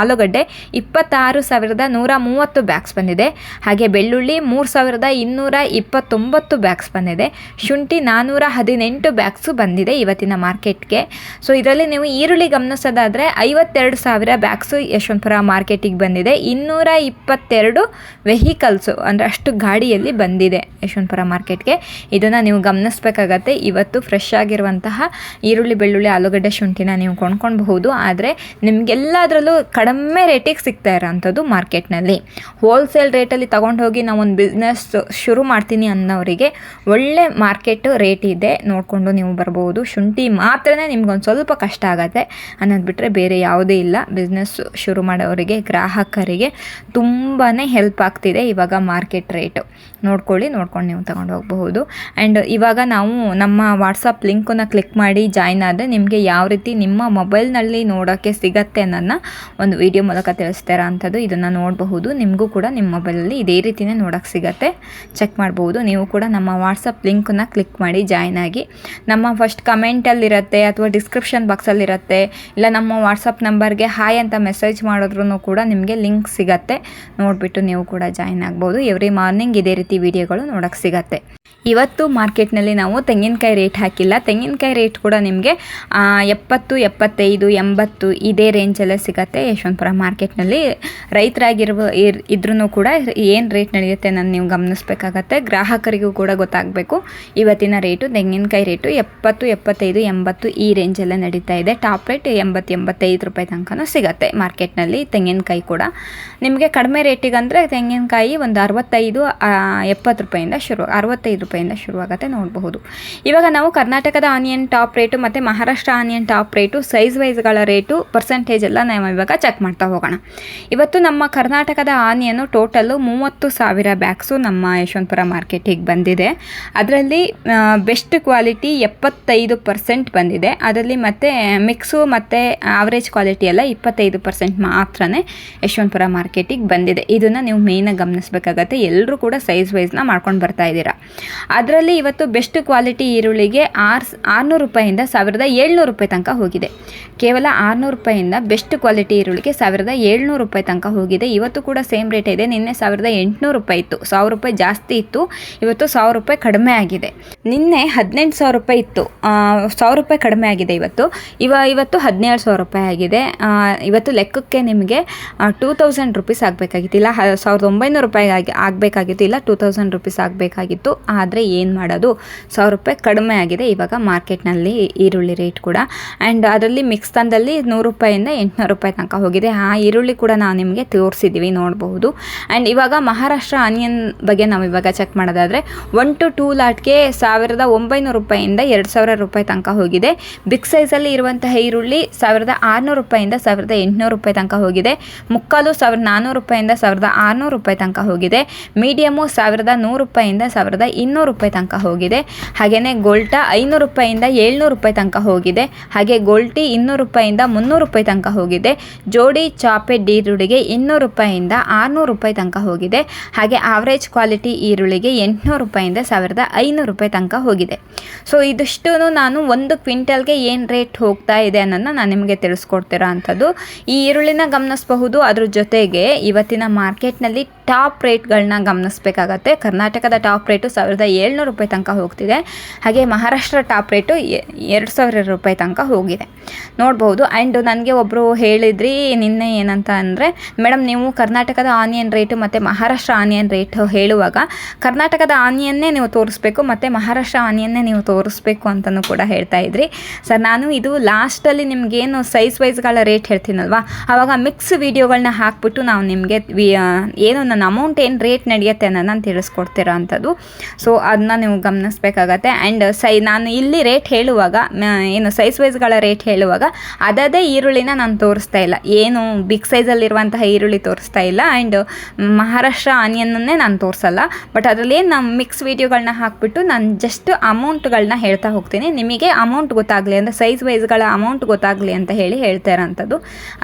ಆಲೂಗಡ್ಡೆ ಇಪ್ಪತ್ತಾರು ಸಾವಿರದ ನೂರ ಮೂವತ್ತು ಬ್ಯಾಗ್ಸ್ ಬಂದಿದೆ. ಹಾಗೆ ಬೆಳ್ಳುಳ್ಳಿ ಮೂರು ಸಾವಿರದ ಇನ್ನೂರ ಇಪ್ಪತ್ತೊಂಬತ್ತು ಬ್ಯಾಗ್ಸ್ ಬಂದಿದೆ. ಶುಂಠಿ ನಾನ್ನೂರ ಹದಿನೆಂಟು ಬ್ಯಾಗ್ಸು ಬಂದಿದೆ ಇವತ್ತಿನ ಮಾರ್ಕೆಟ್ಗೆ. ಸೊ, ಇದರಲ್ಲಿ ನೀವು ಈರುಳ್ಳಿ ಗಮನಿಸೋದಾದರೆ ಐವತ್ತೆರಡು ಸಾವಿರ ಬ್ಯಾಗ್ಸು ಯಶವಂತಪುರ ಮಾರ್ಕೆಟಿಗೆ ಬಂದಿದೆ. ಇನ್ನೂರ ಇಪ್ಪತ್ತೆರಡು ವೆಹಿಕಲ್ಸು ಅಂದರೆ ಅಷ್ಟು ಗಾಡಿಯಲ್ಲಿ ಬಂದಿದೆ ಯಶವಂತಪುರ ಮಾರ್ಕೆಟ್ಗೆ. ಇದನ್ನು ನೀವು ಗಮನಿಸ್ಬೇಕಾಗತ್ತೆ. ಇವತ್ತು ಫ್ರೆಶ್ ಆಗಿರುವಂತಹ ಈರುಳ್ಳಿ, ಬೆಳ್ಳುಳ್ಳಿ, ಆಲೂಗಡ್ಡೆ ಶುಂಠಿನ ನೀವು ಕೊಂಡ್ಕೊಳ್ಬಹುದು. ಆದರೆ ನಿಮಗೆಲ್ಲದರಲ್ಲೂ ಕಡಿಮೆ ರೇಟಿಗೆ ಸಿಗ್ತಾ ಇರೋವಂಥದ್ದು ಮಾರ್ಕೆಟ್ನಲ್ಲಿ. ಹೋಲ್ಸೇಲ್ ರೇಟಲ್ಲಿ ತಗೊಂಡು ಹೋಗಿ ನಾವು ಒಂದು ಬಿಸ್ನೆಸ್ ಶುರು ಮಾಡ್ತೀನಿ ಅನ್ನೋರಿಗೆ ಒಳ್ಳೆ ಮಾರ್ಕೆಟ್ ರೇಟ್ ಇದೆ. ನೋಡಿಕೊಂಡು ನೀವು ಬರ್ಬೋದು. ಶುಂಠಿ ಮಾತ್ರನೇ ನಿಮ್ಗೊಂದು ಸ್ವಲ್ಪ ಕಷ್ಟ ಆಗತ್ತೆ ಅನ್ನೋದು ಬಿಟ್ಟರೆ ಬೇರೆ ಯಾವುದೇ ಇಲ್ಲ. ಬಿಸ್ನೆಸ್ ಶುರು ಮಾಡೋರಿಗೆ, ಗ್ರಾಹಕರಿಗೆ ತುಂಬಾ ಹೆಲ್ಪ್ ಆಗ್ತಿದೆ ಇವಾಗ ಮಾರ್ಕೆಟ್ ರೇಟು. ನೋಡ್ಕೊಳ್ಳಿ, ನೋಡ್ಕೊಂಡು ನೀವು ತೊಗೊಂಡು ಹೋಗಬಹುದು. ಆ್ಯಂಡ್ ಇವಾಗ ನಾವು ನಮ್ಮ ವಾಟ್ಸಪ್ ಲಿಂಕನ್ನು ಕ್ಲಿಕ್ ಮಾಡಿ ಜಾಯ್ನ್ ಆದರೆ ನಿಮಗೆ ಯಾವ ರೀತಿ ನಿಮ್ಮ ಮೊಬೈಲ್ನಲ್ಲಿ ನೋಡೋಕ್ಕೆ ಸಿಗತ್ತೆ ಅನ್ನೋದನ್ನ ಒಂದು ವಿಡಿಯೋ ಮೂಲಕ ತಿಳಿಸ್ತಾರ ಅಂಥದ್ದು ಇದನ್ನು ನೋಡಬಹುದು. ನಿಮಗೂ ಕೂಡ ನಿಮ್ಮ ಮೊಬೈಲಲ್ಲಿ ಇದೇ ರೀತಿಯೇ ನೋಡೋಕ್ಕೆ ಸಿಗತ್ತೆ. ಚೆಕ್ ಮಾಡ್ಬೋದು ನೀವು ಕೂಡ ನಮ್ಮ ವಾಟ್ಸಪ್ ಲಿಂಕನ್ನು ಕ್ಲಿಕ್ ಮಾಡಿ ಜಾಯ್ನ್ ಆಗಿ. ನಮ್ಮ ಫಸ್ಟ್ ಕಮೆಂಟಲ್ಲಿರುತ್ತೆ ಅಥವಾ ಡಿಸ್ಕ್ರಿಪ್ಷನ್ ಬಾಕ್ಸಲ್ಲಿರುತ್ತೆ ಇಲ್ಲ ನಮ್ಮ ವಾಟ್ಸಪ್ ನಂಬರ್ಗೆ ಹಾಯ್ ಅಂತ ಮೆಸೇಜ್ ಮಾಡಿದ್ರೂ ಕೂಡ ನಿಮಗೆ ಲಿಂಕ್ ಸಿಗತ್ತೆ. ನೋಡಿಬಿಟ್ಟು ನೀವು ಕೂಡ ಜಾಯ್ನ್ ಆಗ್ಬೋದು. ಎವ್ರಿ ಮಾರ್ನಿಂಗ್ ಇದೇ ರೀತಿ ವಿಡಿಯೋಗಳು ನೋಡೋಕ್ಕೆ ಸಿಗತ್ತೆ. ಇವತ್ತು ಮಾರ್ಕೆಟ್ನಲ್ಲಿ ನಾವು ತೆಂಗಿನಕಾಯಿ ರೇಟ್ ಹಾಕಿಲ್ಲ. ತೆಂಗಿನಕಾಯಿ ರೇಟ್ ಕೂಡ ನಿಮಗೆ ಎಪ್ಪತ್ತು, ಎಪ್ಪತ್ತೈದು, ಎಂಬತ್ತು ಇದೇ ರೇಂಜಲ್ಲೇ ಸಿಗತ್ತೆ ಯಶವಂತಪುರ ಮಾರ್ಕೆಟ್ನಲ್ಲಿ. ರೈತರಾಗಿರುವ ಇದ್ರೂ ಕೂಡ ಏನು ರೇಟ್ ನಡೆಯುತ್ತೆ ನಾನು ನೀವು ಗಮನಿಸಬೇಕಾಗತ್ತೆ. ಗ್ರಾಹಕರಿಗೂ ಕೂಡ ಗೊತ್ತಾಗಬೇಕು. ಇವತ್ತಿನ ರೇಟು ತೆಂಗಿನಕಾಯಿ ರೇಟು ಎಪ್ಪತ್ತು, ಎಪ್ಪತ್ತೈದು, ಎಂಬತ್ತು ಈ ರೇಂಜಲ್ಲೇ ನಡೀತಾ ಇದೆ. ಟಾಪ್ ರೇಟ್ ಎಂಬತ್ತು, ಎಂಬತ್ತೈದು ರೂಪಾಯಿ ತನಕನೂ ಸಿಗತ್ತೆ ಮಾರ್ಕೆಟ್ನಲ್ಲಿ ತೆಂಗಿನಕಾಯಿ ಕೂಡ. ನಿಮಗೆ ಕಡಿಮೆ ರೇಟಿಗೆ ಅಂದರೆ ತೆಂಗಿನಕಾಯಿ ಒಂದು ಅರವತ್ತೈದು ಎಪ್ಪತ್ತು ರೂಪಾಯಿಂದ ಶುರು, ಅರವತ್ತೈದು ರೂಪಾಯಿಂದ ಶುರುವಾಗುತ್ತೆ ನೋಡಬಹುದು. ಇವಾಗ ನಾವು ಕರ್ನಾಟಕದ ಆನಿಯನ್ ಟಾಪ್ ರೇಟು ಮತ್ತು Maharashtra onion top rate, size ವೈಸ್ಗಳ rate percentage ಎಲ್ಲ ನಾವು ಇವಾಗ ಚೆಕ್ ಮಾಡ್ತಾ ಹೋಗೋಣ. ಇವತ್ತು ನಮ್ಮ ಕರ್ನಾಟಕದ ಆನಿಯನ್ನು ಟೋಟಲ್ಲು ಮೂವತ್ತು ಸಾವಿರ ಬ್ಯಾಗ್ಸು ನಮ್ಮ ಯಶವಂತಪುರ ಮಾರ್ಕೆಟಿಗೆ ಬಂದಿದೆ. ಅದರಲ್ಲಿ ಬೆಸ್ಟ್ ಕ್ವಾಲಿಟಿ ಎಪ್ಪತ್ತೈದು ಪರ್ಸೆಂಟ್ ಬಂದಿದೆ. ಅದರಲ್ಲಿ ಮತ್ತು ಮಿಕ್ಸು ಮತ್ತು ಆವ್ರೇಜ್ ಕ್ವಾಲಿಟಿ ಎಲ್ಲ ಇಪ್ಪತ್ತೈದು ಪರ್ಸೆಂಟ್ ಮಾತ್ರನೇ ಯಶವಂತಪುರ ಮಾರ್ಕೆಟಿಗೆ ಬಂದಿದೆ. ಇದನ್ನು ನೀವು ಮೇಯ್ನಾಗಿ ಗಮನಿಸಬೇಕಾಗತ್ತೆ. ಎಲ್ಲರೂ ಕೂಡ ಸೈಜ್ ವೈಸ್ನ ಮಾಡ್ಕೊಂಡು ಬರ್ತಾ ಇದ್ದೀರಾ. ಅದರಲ್ಲಿ ಇವತ್ತು ಬೆಸ್ಟ್ ಕ್ವಾಲಿಟಿ ಈರುಳ್ಳಿಗೆ ಆರ್ ಆರುನೂರು ರೂಪಾಯಿಂದ ಸಾವಿರದ ಏಳ್ನೂರು ರೂಪಾಯಿ ತನಕ ಹೋಗಿದೆ. ಕೇವಲ ಆರುನೂರು ರೂಪಾಯಿಂದ ಬೆಸ್ಟ್ ಕ್ವಾಲಿಟಿ ಈರುಳ್ಳಿಗೆ ಸಾವಿರದ ಏಳ್ನೂರು ರೂಪಾಯಿ ತನಕ ಹೋಗಿದೆ. ಇವತ್ತು ಕೂಡ ಸೇಮ್ ರೇಟ್ ಇದೆ. ನಿನ್ನೆ ಸಾವಿರದ ಎಂಟುನೂರು ರೂಪಾಯಿ ಇತ್ತು. ಸಾವಿರ ರೂಪಾಯಿ ಜಾಸ್ತಿ ಇತ್ತು. ಇವತ್ತು ಸಾವಿರ ರೂಪಾಯಿ ಕಡಿಮೆ ಆಗಿದೆ. ನಿನ್ನೆ ಹದಿನೆಂಟು ಸಾವಿರ ರೂಪಾಯಿ ಇತ್ತು. ಸಾವಿರ ರೂಪಾಯಿ ಕಡಿಮೆ ಆಗಿದೆ ಇವತ್ತು. ಇವ, ಇವತ್ತು ಹದಿನೇಳು ಸಾವಿರ ರೂಪಾಯಿ ಆಗಿದೆ. ಇವತ್ತು ಲೆಕ್ಕಕ್ಕೆ ನಿಮಗೆ ಟೂ ತೌಸಂಡ್ ರುಪೀಸ್ ಆಗಬೇಕಾಗಿತ್ತು. ಇಲ್ಲ ಸಾವಿರದ ಒಂಬೈನೂರು ರೂಪಾಯಿಗೆ ಆಗಿ ಆಗಬೇಕಾಗಿತ್ತು, ಇಲ್ಲ ಟೂ ತೌಸಂಡ್ ರುಪೀಸ್ ಆಗಬೇಕಾಗಿತ್ತು, ಆದರೆ ಏನು ಮಾಡೋದು? ಸಾವಿರ ರೂಪಾಯಿ ಕಡಿಮೆ ಆಗಿದೆ, ಇವಾಗ ಮಾರ್ಕೆಟ್ನಲ್ಲಿ ಈರುಳ್ಳಿ ರೇಟ್ ಕೂಡ. ಆ್ಯಂಡ್ ಅದರಲ್ಲಿ ಮಿಕ್ಸ್ ತಂದಲ್ಲಿ ನೂರು ರೂಪಾಯಿಂದ ಎಂಟುನೂರು ರೂಪಾಯಿ ತನಕ ಹೋಗಿದೆ. ಆ ಈರುಳ್ಳಿ ಕೂಡ ನಾವು ನಿಮಗೆ ತೋರಿಸಿದ್ದೀವಿ ನೋಡಬಹುದು. ಆ್ಯಂಡ್ ಇವಾಗ ಮಹಾರಾಷ್ಟ್ರ ಆನಿಯನ್ ಬಗ್ಗೆ ನಾವು ಇವಾಗ ಚೆಕ್ ಮಾಡೋದಾದರೆ ಒನ್ ಟು ಟೂ ಲಾಟ್ಗೆ ಸಾವಿರದ ಒಂಬೈನೂರು ರೂಪಾಯಿಂದ ಎರಡು ಸಾವಿರ ರೂಪಾಯಿ ತನಕ ಹೋಗಿದೆ. ಬಿಗ್ ಸೈಜಲ್ಲಿ ಇರುವಂತಹ ಈರುಳ್ಳಿ ಸಾವಿರದ ಆರುನೂರು ರೂಪಾಯಿಂದ ಸಾವಿರದ ಎಂಟುನೂರು ರೂಪಾಯಿ ತನಕ ಹೋಗಿದೆ. ಮುಕ್ಕಾಲು ಸಾವಿರದ ನಾನ್ನೂರು ರೂಪಾಯಿಂದ ಸಾವಿರದ ಆರುನೂರು ರೂಪಾಯಿ ತನಕ ಹೋಗಿದೆ. ಮೀಡಿಯಮು ಸಾವಿರದ ನೂರು ರೂಪಾಯಿಂದ ಸಾವಿರದ ಇನ್ನೂರು ರೂಪಾಯಿ ತನಕ ಹೋಗಿದೆ. ಹಾಗೆಯೇ ಗೋಲ್ಟಾ ಐನೂರು ರೂಪಾಯಿಂದ ಏಳ್ನೂರು ರೂಪಾಯಿ ತನಕ ಹೋಗಿದೆ. ಹಾಗೆ ಗೋಲ್ಟಿ ಇನ್ನೂರು ರೂಪಾಯಿಂದ ಮುನ್ನೂರು ರೂಪಾಯಿ ತನಕ ಹೋಗಿದೆ. ಜೋಡಿ ಚಾಪೆ ಈರುಳ್ಳಿಗೆ ಇನ್ನೂರು ರೂಪಾಯಿಂದ ಆರುನೂರು ರೂಪಾಯಿ ತನಕ ಹೋಗಿದೆ. ಹಾಗೆ ಆವ್ರೇಜ್ ಕ್ವಾಲಿಟಿ ಈರುಳ್ಳಿಗೆ ಎಂಟುನೂರು ರೂಪಾಯಿಂದ ಸಾವಿರದ ಐನೂರು ರೂಪಾಯಿ ತನಕ ಹೋಗಿದೆ. ಸೊ ಇದಿಷ್ಟು ನಾನು ಒಂದು ಕ್ವಿಂಟಲ್ಗೆ ಏನು ರೇಟ್ ಹೋಗ್ತಾ ಇದೆ ಅನ್ನೋದನ್ನ ನಾನು ನಿಮಗೆ ತಿಳಿಸ್ಕೊಡ್ತಿರೋ ಅಂಥದ್ದು. ಈ ಈರುಳ್ಳಿನ ಗಮನಿಸಬಹುದು. ಅದ್ರ ಜೊತೆಗೆ ಇವತ್ತಿನ ಮಾರ್ಕೆಟ್ನಲ್ಲಿ ಟಾಪ್ ರೇಟ್ಗಳನ್ನ ಗಮನಿಸಬೇಕಾಗತ್ತೆ. ಕರ್ನಾಟಕದ ಟಾಪ್ ರೇಟು ಸಾವಿರದ ಏಳ್ನೂರು ರೂಪಾಯಿ ತನಕ ಹೋಗ್ತಿದೆ. ಹಾಗೆ ಮಹಾರಾಷ್ಟ್ರ ಟಾಪ್ ರೇಟು ಎರಡು ಸಾವಿರ ರೂಪಾಯಿ ತನಕ ಹೋಗಿದೆ. ನೋಡ್ಬೋದು. ಆ್ಯಂಡ್ ನನಗೆ ಒಬ್ಬರು ಹೇಳಿದ್ರಿ, ನಿನ್ನೆ ಏನಂತ ಅಂದರೆ ಮೇಡಮ್ ನೀವು ಕರ್ನಾಟಕದ ಆನಿಯನ್ ರೇಟು ಮತ್ತು ಮಹಾರಾಷ್ಟ್ರ ಆನಿಯನ್ ರೇಟ್ ಹೇಳುವಾಗ, ಕರ್ನಾಟಕದ ಆನಿಯನ್ನೇ ನೀವು ತೋರಿಸ್ಬೇಕು ಮತ್ತು ಮಹಾರಾಷ್ಟ್ರ ಆನಿಯನ್ನೇ ನೀವು ತೋರಿಸ್ಬೇಕು ಅಂತಲೂ ಕೂಡ ಹೇಳ್ತಾ ಇದ್ರಿ. ಸರ್, ನಾನು ಇದು ಲಾಸ್ಟಲ್ಲಿ ನಿಮಗೇನು ಸೈಜ್ ವೈಸ್ಗಳ ರೇಟ್ ಹೇಳ್ತೀನಲ್ವಾ? ಆವಾಗ ಮಿಕ್ಸ್ ವೀಡಿಯೋಗಳನ್ನ ಹಾಕ್ಬಿಟ್ಟು ನಾವು ನಿಮಗೆ ಏನು ನನ್ನ ಅಮೌಂಟ್ ಏನು ರೇಟ್ ನಡೆಯುತ್ತೆ ಅನ್ನೋದನ್ನ ತಿಳಿಸ್ಕೊಡ್ತೀರಾ ಅಂಥದ್ದು ಸೊ ಅದನ್ನ ನೀವು ಗಮನಿಸ್ಬೇಕಾಗತ್ತೆ. ಆ್ಯಂಡ್ ಸೈ, ನಾನು ಇಲ್ಲಿ ರೇಟ್ ಹೇಳುವಾಗ ಏನು ಸೈಜ್ ವೈಸ್ಗಳ ರೇಟ್ ಹೇಳುವಾಗ, ಅದದೇ ಈರುಳ್ಳಿನ ನಾನು ತೋರಿಸ್ತಾ ಇಲ್ಲ. ಏನು ಬಿಗ್ ಸೈಜಲ್ಲಿರುವಂತಹ ಈರುಳ್ಳಿ ತೋರಿಸ್ತಾ ಇಲ್ಲ. ಆ್ಯಂಡ್ ಮಹಾರಾಷ್ಟ್ರ ಆನಿಯನ್ನೇ ನಾನು ತೋರಿಸಲ್ಲ. ಬಟ್ ಅದರಲ್ಲಿ ಏನು ನಮ್ಮ ಮಿಕ್ಸ್ ವೀಡಿಯೋಗಳನ್ನ ಹಾಕ್ಬಿಟ್ಟು, ನಾನು ಜಸ್ಟ್ ಅಮೌಂಟ್ಗಳನ್ನ ಹೇಳ್ತಾ ಹೋಗ್ತೀನಿ. ನಿಮಗೆ ಅಮೌಂಟ್ ಗೊತ್ತಾಗಲಿ ಅಂದರೆ ಸೈಜ್ ವೈಸ್ಗಳ ಅಮೌಂಟ್ ಗೊತ್ತಾಗಲಿ ಅಂತ ಹೇಳಿ ಹೇಳ್ತಾ ಇರೋಂಥದ್ದು.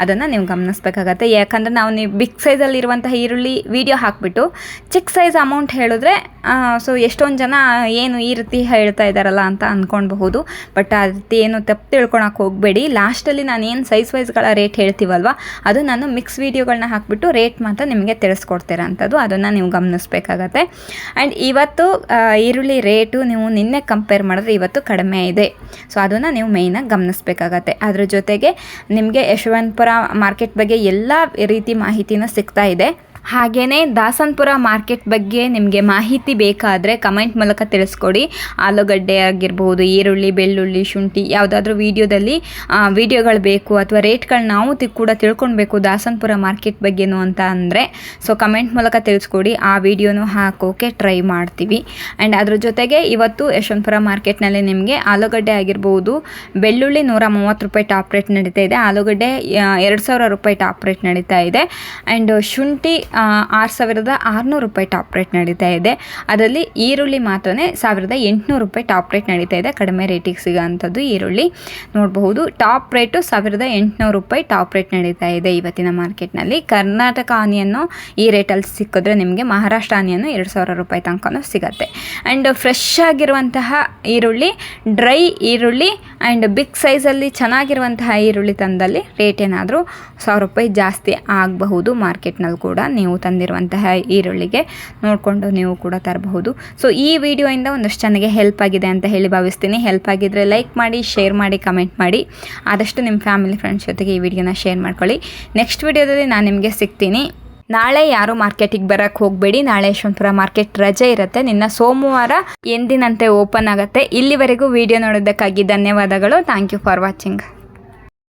ಅದನ್ನು ನೀವು ಗಮನಿಸ್ಬೇಕಾಗತ್ತೆ. ಯಾಕಂದರೆ ನಾವು ನೀವು ಬಿಗ್ ಸೈಜಲ್ಲಿರುವಂತಹ ಈರುಳ್ಳಿ ವೀಡಿಯೋ ಹಾಕ್ಬಿಟ್ಟು ಚಿಕ್ಕ ಸೈಜ್ ಅಮೌಂಟ್ ಹೇಳಿದ್ರೆ ಸೊ ಎಷ್ಟೊಂದು ಜನ ಏನು ಈ ರೀತಿ ಹೇಳ್ತಾ ಇದ್ದಾರಲ್ಲ ಅಂತ ಅಂದ್ಕೊಳ್ಬಹುದು ಬಟ್ ಆ ರೀತಿ ಏನು ತಪ್ಪು ತಿಳ್ಕೊಳಕ್ಕೆ ಹೋಗಬೇಡಿ. ಲಾಸ್ಟಲ್ಲಿ ನಾನು ಏನು ಸೈಜ್ ವೈಸ್ಗಳ ರೇಟ್ ಹೇಳ್ತೀವಲ್ವ, ಅದು ನಾನು ಮಿಕ್ಸ್ ವೀಡಿಯೋಗಳನ್ನ ಹಾಕ್ಬಿಟ್ಟು ರೇಟ್ ಮಾತ್ರ ನಿಮಗೆ ತಿಳಿಸ್ಕೊಡ್ತೀರಂಥದ್ದು. ಅದನ್ನು ನೀವು ಗಮನಿಸ್ಬೇಕಾಗತ್ತೆ. ಆ್ಯಂಡ್ ಇವತ್ತು ಈರುಳ್ಳಿ ರೇಟು ನೀವು ನಿನ್ನೆ ಕಂಪೇರ್ ಮಾಡಿದ್ರೆ ಇವತ್ತು ಕಡಿಮೆ ಇದೆ. ಸೊ ಅದನ್ನು ನೀವು ಮೇಯ್ನಾಗಿ ಗಮನಿಸ್ಬೇಕಾಗತ್ತೆ. ಅದ್ರ ಜೊತೆಗೆ ನಿಮಗೆ ಯಶವಂತಪುರ ಮಾರ್ಕೆಟ್ ಬಗ್ಗೆ ಎಲ್ಲ ರೀತಿ ಮಾಹಿತಿನ ಸಿಗ್ತಾ ಇದೆ. ಹಾಗೆಯೇ ದಾಸನ್ಪುರ ಮಾರ್ಕೆಟ್ ಬಗ್ಗೆ ನಿಮಗೆ ಮಾಹಿತಿ ಬೇಕಾದರೆ ಕಮೆಂಟ್ ಮೂಲಕ ತಿಳಿಸ್ಕೊಡಿ. ಆಲೂಗಡ್ಡೆ ಆಗಿರ್ಬೋದು ಈರುಳ್ಳಿ, ಬೆಳ್ಳುಳ್ಳಿ, ಶುಂಠಿ ಯಾವುದಾದ್ರೂ ವೀಡಿಯೋದಲ್ಲಿ ವೀಡಿಯೋಗಳು ಬೇಕು ಅಥವಾ ರೇಟ್ಗಳು ನಾವು ಕೂಡ ತಿಳ್ಕೊಳ್ಬೇಕು ದಾಸನ್ಪುರ ಮಾರ್ಕೆಟ್ ಬಗ್ಗೆನೂ ಅಂತ ಅಂದರೆ. ಸೊ, ಕಮೆಂಟ್ ಮೂಲಕ ತಿಳಿಸ್ಕೊಡಿ. ಆ ವಿಡಿಯೋನು ಹಾಕೋಕೆ ಟ್ರೈ ಮಾಡ್ತೀವಿ. ಆ್ಯಂಡ್ ಅದ್ರ ಜೊತೆಗೆ ಇವತ್ತು ಯಶವಂತಪುರ ಮಾರ್ಕೆಟ್ನಲ್ಲಿ ನಿಮಗೆ ಆಲೂಗಡ್ಡೆ ಆಗಿರ್ಬೋದು, ಬೆಳ್ಳುಳ್ಳಿ ನೂರ ಮೂವತ್ತು ರೂಪಾಯಿ ಟಾಪ್ ರೇಟ್ ನಡೀತಾ ಇದೆ. ಆಲೂಗಡ್ಡೆ ಎರಡು ರೂಪಾಯಿ ಟಾಪ್ ರೇಟ್ ನಡೀತಾ ಇದೆ. ಆ್ಯಂಡ್ ಶುಂಠಿ ಆರು ಸಾವಿರದ ಆರುನೂರು ರೂಪಾಯಿ ಟಾಪ್ ರೇಟ್ ನಡೀತಾ ಇದೆ. ಅದರಲ್ಲಿ ಈರುಳ್ಳಿ ಮಾತ್ರ ಸಾವಿರದ ಎಂಟುನೂರು ರೂಪಾಯಿ ಟಾಪ್ ರೇಟ್ ನಡೀತಾ ಇದೆ. ಕಡಿಮೆ ರೇಟಿಗೆ ಸಿಗೋವಂಥದ್ದು ಈರುಳ್ಳಿ. ನೋಡಬಹುದು, ಟಾಪ್ ರೇಟು ಸಾವಿರದ ಎಂಟುನೂರು ರೂಪಾಯಿ ಟಾಪ್ ರೇಟ್ ನಡೀತಾ ಇದೆ ಇವತ್ತಿನ ಮಾರ್ಕೆಟ್ನಲ್ಲಿ. ಕರ್ನಾಟಕ ಆನಿಯನ್ನು ಈ ರೇಟಲ್ಲಿ ಸಿಕ್ಕಿದ್ರೆ ನಿಮಗೆ ಮಹಾರಾಷ್ಟ್ರ ಆನಿಯನ್ನು ಎರಡು ಸಾವಿರ ರೂಪಾಯಿ ತನಕನೂ ಸಿಗುತ್ತೆ. ಆ್ಯಂಡ್ ಫ್ರೆಶ್ ಆಗಿರುವಂತಹ ಈರುಳ್ಳಿ, ಡ್ರೈ ಈರುಳ್ಳಿ ಆ್ಯಂಡ್ ಬಿಗ್ ಸೈಜಲ್ಲಿ ಚೆನ್ನಾಗಿರುವಂತಹ ಈರುಳ್ಳಿ ತಂದಲ್ಲಿ ರೇಟ್ ಏನಾದರೂ ಸಾವಿರ ರೂಪಾಯಿ ಜಾಸ್ತಿ ಆಗಬಹುದು ಮಾರ್ಕೆಟ್ನಲ್ಲಿ ಕೂಡ ನೀವು ತಂದಿರುವಂತಹ ಈರುಳ್ಳಿಗೆ ನೋಡಿಕೊಂಡು ನೀವು ಕೂಡ ತರಬಹುದು. ಸೊ ಈ ವಿಡಿಯೋಯಿಂದ ಒಂದಷ್ಟು ಚೆನ್ನಾಗಿ ಹೆಲ್ಪ್ ಆಗಿದೆ ಅಂತ ಹೇಳಿ ಭಾವಿಸ್ತೀನಿ. ಹೆಲ್ಪ್ ಆಗಿದ್ದರೆ ಲೈಕ್ ಮಾಡಿ ಶೇರ್ ಮಾಡಿ ಕಮೆಂಟ್ ಮಾಡಿ. ಆದಷ್ಟು ನಿಮ್ಮ ಫ್ಯಾಮಿಲಿ ಫ್ರೆಂಡ್ಸ್ ಜೊತೆಗೆ ಈ ವಿಡಿಯೋನ ಶೇರ್ ಮಾಡ್ಕೊಳ್ಳಿ. ನೆಕ್ಸ್ಟ್ ವಿಡಿಯೋದಲ್ಲಿ ನಾನು ನಿಮಗೆ ಸಿಗ್ತೀನಿ. ನಾಳೆ ಯಾರು ಮಾರ್ಕೆಟಿಗೆ ಬರಕ್ಕೆ ಹೋಗಬೇಡಿ. ನಾಳೆ ಯಶವಂತಪುರ ಮಾರ್ಕೆಟ್ ರಜೆ ಇರುತ್ತೆ. ನಿನ್ನ ಸೋಮವಾರ ಎಂದಿನಂತೆ ಓಪನ್ ಆಗುತ್ತೆ. ಇಲ್ಲಿವರೆಗೂ ವಿಡಿಯೋ ನೋಡೋದಕ್ಕಾಗಿ ಧನ್ಯವಾದಗಳು. Thank you for watching